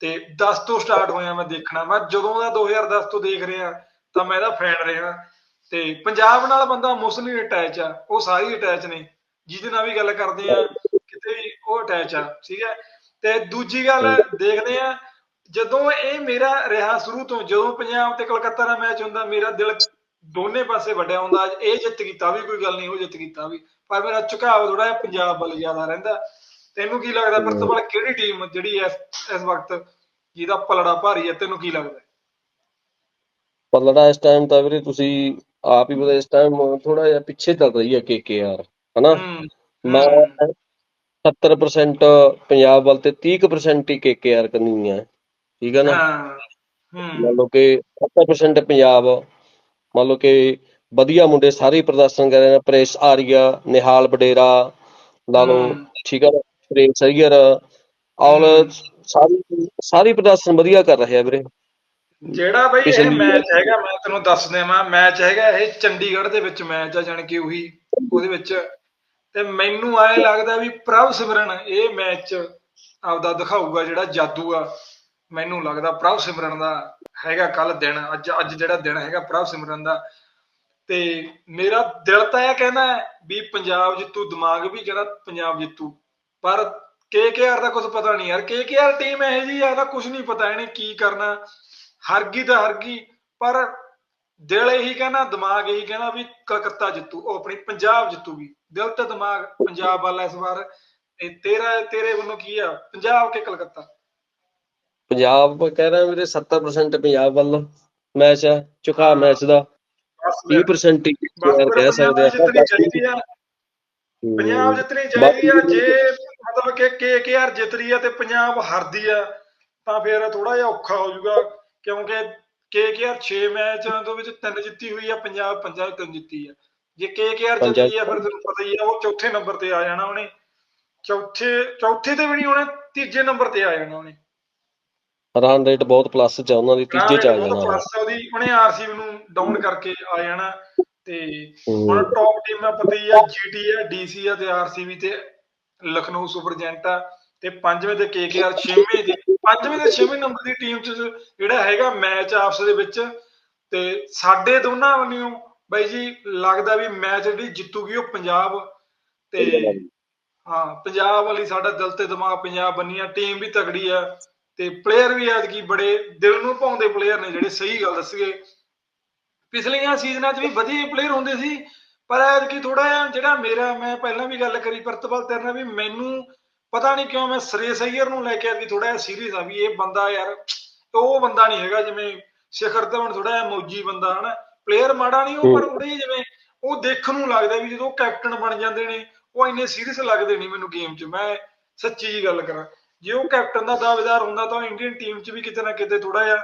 ਤੇ 10 ਤੋਂ ਸਟਾਰਟ ਹੋਇਆ ਮੈਂ ਦੇਖਣਾ। ਮੈਂ ਜਦੋਂ ਦਾ 2010 ਤੋਂ ਦੇਖ ਰਿਹਾ, ਤਾਂ ਮੈਂ ਇਹਦਾ ਫੈਨ ਰਿਹਾ। ਤੇ ਪੰਜਾਬ ਨਾਲ ਬੰਦਾ ਮੋਸਟਲੀ ਅਟੈਚ ਆ। ਉਹ ਸਾਰੇ ਅਟੈਚ ਨੇ। ਜਿਹਦੇ ਨਾਲ ਵੀ ਗੱਲ ਕਰਦੇ ਆ, ਕਿਤੇ ਵੀ ਉਹ ਅਟੈਚ ਆ। ਠੀਕ ਹੈ? ਤੇ ਦੂਜੀ ਗੱਲ ਦੇਖਦੇ ਆ ਜਦੋਂ ਇਹ ਮੇਰਾ ਰਿਹਾ ਸ਼ੁਰੂ ਤੋਂ ਜਦੋਂ ਪੰਜਾਬ ਤੇ ਕਲਕੱਤਾ ਦਾ ਮੈਚ ਹੁੰਦਾ ਮੇਰਾ ਦਿਲ ਦੋਨੇ ਪਾਸੇ ਵੱਡਿਆ ਹੁੰਦਾ। ਅੱਜ ਇਹ ਜਿੱਤ ਕੀਤਾ ਵੀ ਕੋਈ ਗੱਲ ਨਹੀਂ ਉਹ ਜਿੱਤ ਕੀਤਾ ਵੀ। ਪਰ ਮੇਰਾ ਝੁਕਾਅ ਥੋੜਾ ਜਿਹਾ ਪੰਜਾਬ ਵੱਲ ਜ਼ਿਆਦਾ ਰਹਿੰਦਾ। ਤੈਨੂੰ ਕੀ ਲੱਗਦਾ ਪ੍ਰਿਤਪਾਲ ਕਿਹੜੀ ਟੀਮ ਜਿਹੜੀ ਇਸ ਇਸ ਵਕਤ ਜਿਹਦਾ ਪਲੜਾ ਭਾਰੀ ਹੈ? ਤੈਨੂੰ ਕੀ ਲੱਗਦਾ? ਪੱਲੜਾ ਇਸ ਟਾਈਮ ਤਾਂ ਵੀਰੇ ਤੁਸੀਂ ਆਪ ਹੀ ਪਤਾ ਇਸ ਟਾਈਮ ਥੋੜਾ ਜਿਹਾ ਪਿੱਛੇ ਚੱਲ ਰਹੀ ਹੈ ਕੇਕੇਆਰ ਹਨਾ? ਮੈਂ 70% ਪੰਜਾਬ ਵੱਲ ਤੇ 30% ਹੀ ਕੇਕੇਆਰ ਕਰਨੀ ਹੈ ਠੀਕ ਹੈ ਨਾ? ਹਾਂ ਮੰਨ ਲਓ ਕਿ 70% ਪੰਜਾਬ ਮੰਨ ਲਓ ਕਿ ਵਧੀਆ ਮੁੰਡੇ ਸਾਰੇ ਪ੍ਰਦਰਸ਼ਨ ਕਰ ਰਹੇ ਨੇ ਪ੍ਰੇਸ ਆਰੀਆ ਨਿਹਾਲ ਵਡੇਰਾ ਲਾ ਲਓ। ਠੀਕ ਹੈ ਪ੍ਰੇਸ ਔਰ ਹੂੰ। ਸਾਰੀ ਸਾਰੀ ਪ੍ਰਦਰਸ਼ਨ ਵਧੀਆ ਕਰ ਰਹੇ ਆ ਵੀਰੇ। ਜਿਹੜਾ ਬਈ ਇਹ ਮੈਚ ਹੈਗਾ ਮੈਂ ਤੈਨੂੰ ਦੱਸ ਦੇਵਾਂ ਮੈਚ ਹੈਗਾ ਇਹ ਚੰਡੀਗੜ੍ਹ ਦੇ ਵਿੱਚ ਮੈਚ ਆ ਜਾਣ ਕਿ ਉਹੀ ਉਹਦੇ ਵਿੱਚ। ਤੇ ਮੈਨੂੰ ਐ ਲੱਗਦਾ ਵੀ ਪ੍ਰਭ ਸਿਮਰਨ ਇਹ ਮੈਚ ਆਪਦਾ ਦਿਖਾਊਗਾ ਜਿਹੜਾ ਜਾਦੂ ਆ। ਮੈਨੂੰ ਲੱਗਦਾ ਪ੍ਰਭ ਸਿਮਰਨ ਦਾ ਹੈਗਾ ਕੱਲ ਦਿਨ, ਅੱਜ ਅੱਜ ਜਿਹੜਾ ਦਿਨ ਹੈਗਾ ਪ੍ਰਭ ਸਿਮਰਨ ਦਾ। ਤੇ ਮੇਰਾ ਦਿਲ ਤਾਂ ਇਹ ਕਹਿੰਦਾ ਵੀ ਪੰਜਾਬ ਜਿੱਤੂ, ਦਿਮਾਗ ਵੀ ਕਹਿੰਦਾ ਪੰਜਾਬ ਜਿੱਤੂ। ਪਰ ਕੇਕੇਆਰ ਦਾ ਕੁਝ ਪਤਾ ਨਹੀਂ ਯਾਰ। ਕੇਕੇਆਰ ਟੀਮ ਇਹੋ ਜਿਹੀ ਆ ਨਾ ਕੁਝ ਨਹੀਂ ਪਤਾ ਇਹਨੇ ਕੀ ਕਰਨਾ। ਹਰ ਗਈ ਤਾਂ ਹਰਗੀ, ਪਰ ਦਿਲ ਇਹੀ ਕਹਿੰਦਾ, ਦਿਮਾਗ ਇਹੀ ਕਹਿੰਦਾ ਵੀ ਕਲਕੱਤਾ ਜਿੱਤੂ, ਉਹ ਆਪਣੀ ਪੰਜਾਬ ਜਿੱਤੂਗੀ। ਦਿਲ ਤੇ ਦਿਮਾਗ ਪੰਜਾਬ ਵਾਲਾ ਇਸ ਵਾਰ। ਤੇ ਤੇਰਾ, ਤੇਰੇ ਵੱਲੋਂ ਕੀ ਆ? ਪੰਜਾਬ ਕੇ ਕਲਕੱਤਾ? ਪੰਜਾਬ ਕਹਿ ਰਿਹਾ ਵੀਰੇ 70% ਪੰਜਾਬ ਵੱਲ ਮੈਚ ਹੈ ਝੁਕਾ ਮੈਚ ਦਾ। ਬਸ 30% ਹੀ ਬਸ ਕੇਕੇਆਰ ਕਹਿ ਸਕਦੇ ਆ। ਪੰਜਾਬ ਜਿੱਤਣੀ ਚਾਹੀਦੀ ਆ ਜੇ ਮਤਲਬ ਕਿ ਕੇਕੇਆਰ ਜਿੱਤ ਰਹੀ ਆ ਤੇ ਪੰਜਾਬ ਹਾਰਦੀ ਆ ਤਾਂ ਫਿਰ ਥੋੜਾ ਜਿਹਾ ਔਖਾ ਹੋ ਜਾਊਗਾ ਕਿਉਂਕਿ ਕੇਕੇਆਰ 6 ਮੈਚਾਂ ਤੋਂ ਵਿੱਚ ਤਿੰਨ ਜਿੱਤੀ ਹੋਈ ਆ ਪੰਜਾਬ ਪੰਜਾਬ ਤਿੰਨ ਜਿੱਤੀ ਆ। ਜੇ ਕੇਕੇਆਰ ਜਿੱਤੀ ਆ ਫਿਰ ਤੈਨੂੰ ਪਤਾ ਹੀ ਆ ਉਹ ਚੌਥੇ ਨੰਬਰ ਤੇ ਆ ਜਾਣਾ ਉਹਨੇ। ਚੌਥੇ ਚੌਥੇ ਤੇ ਵੀ ਨਹੀਂ ਉਹਨੇ ਤੀਜੇ ਨੰਬਰ ਤੇ ਆ ਜਾਣਾ ਉਹਨੇ। ਰਨ ਰੇਟ ਬਹੁਤ ਪਲੱਸ ਚ ਆ ਉਹਨਾਂ ਦੀ ਤੀਜੇ ਚ ਆ ਜਾਣਾ। ਪਲੱਸ ਉਹਦੀ। ਉਹਨੇ ਆਰਸੀਬੀ ਨੂੰ ਡਾਊਨ ਕਰਕੇ ਆ ਜਾਣਾ। ਤੇ। ਹੁਣ ਟੌਪ ਟੀਮਾਂ ਪਤਾ ਹੀ ਆ ਜੀਟੀ ਆ ਡੀਸੀ ਆ ਤੇ ਆਰਸੀਬੀ ਤੇ ਲਖਨਊ ਸੁਪਰ ਜੈਂਟ ਆ। ਤੇ ਪੰਜਵੇਂ ਤੇ ਕੇਕੇਆਰ ਛੇਵੇਂ ਦੇ ਪੰਜਵੇਂ ਤੇ ਛੇਵੇਂ ਨੰਬਰ ਦੀ ਟੀਮ ਚ ਜਿਹੜਾ ਹੈਗਾ ਮੈਚ ਆਪਸ ਦੇ ਵਿੱਚ। ਤੇ ਸਾਡੇ ਦੋਨਾਂ ਵੱਲੋਂ ਬਾਈ ਜੀ ਲੱਗਦਾ ਵੀ ਮੈਚ ਜਿਹੜੀ ਜਿੱਤੂਗੀ ਉਹ ਪੰਜਾਬ। ਤੇ ਹਾਂ ਪੰਜਾਬ ਵਾਲੀ ਸਾਡਾ ਦਿਲ ਤੇ ਦਿਮਾਗ ਪੰਜਾਬ ਬੰਨੀ ਆ ਟੀਮ ਵੀ ਤਗੜੀ ਆ। ਤੇ ਪਲੇਅਰ ਵੀ ਐਤਕੀ ਬੜੇ ਦਿਲ ਨੂੰ ਭਾਉਂਦੇ ਪਲੇਅਰ ਨੇ ਜਿਹੜੇ ਸਹੀ ਗੱਲ ਦੱਸੀਏ। ਪਿਛਲੀਆਂ ਸੀਜ਼ਨਾਂ 'ਚ ਵੀ ਵਧੀਆ ਪਲੇਅਰ ਹੁੰਦੇ ਸੀ ਪਰ ਐਤਕੀ ਥੋੜਾ ਜਿਹਾ ਜਿਹੜਾ ਮੇਰਾ ਮੈਂ ਪਹਿਲਾਂ ਵੀ ਗੱਲ ਕਰੀ ਪ੍ਰਤਪਾਲ ਤੇਰੇ ਨਾਲ ਵੀ ਮੈਨੂੰ ਪਤਾ ਨਹੀਂ ਕਿਉਂ ਮੈਂ ਸ੍ਰੇਸ ਅਈਅਰ ਨੂੰ ਲੈ ਕੇ ਐਤਕੀ ਥੋੜਾ ਜਿਹਾ ਸੀਰੀਅਸ ਆ ਵੀ ਇਹ ਬੰਦਾ ਯਾਰ ਉਹ ਬੰਦਾ ਨਹੀਂ ਹੈਗਾ ਜਿਵੇਂ ਸਿਖਰ ਧਵਨ ਥੋੜਾ ਜਿਹਾ ਮੌਜੀ ਬੰਦਾ ਹਨਾ। ਪਲੇਅਰ ਮਾੜਾ ਨਹੀਂ ਉਹ ਪਰ ਉਹਦੇ ਜਿਵੇਂ ਉਹ ਦੇਖਣ ਨੂੰ ਲੱਗਦਾ ਵੀ ਜਦੋਂ ਕੈਪਟਨ ਬਣ ਜਾਂਦੇ ਨੇ ਉਹ ਇੰਨੇ ਸੀਰੀਅਸ ਲੱਗਦੇ ਨਹੀਂ ਮੈਨੂੰ ਗੇਮ 'ਚ ਮੈਂ ਸੱਚੀ ਜੀ ਗੱਲ ਕਰਾਂ। ਜੇ ਉਹ ਕੈਪਟਨ ਦਾ ਦਾਅਵੇਦਾਰ ਹੁੰਦਾ ਤਾਂ ਇੰਡੀਅਨ ਟੀਮ 'ਚ ਵੀ ਕਿਤੇ ਨਾ ਕਿਤੇ ਥੋੜਾ ਜਿਹਾ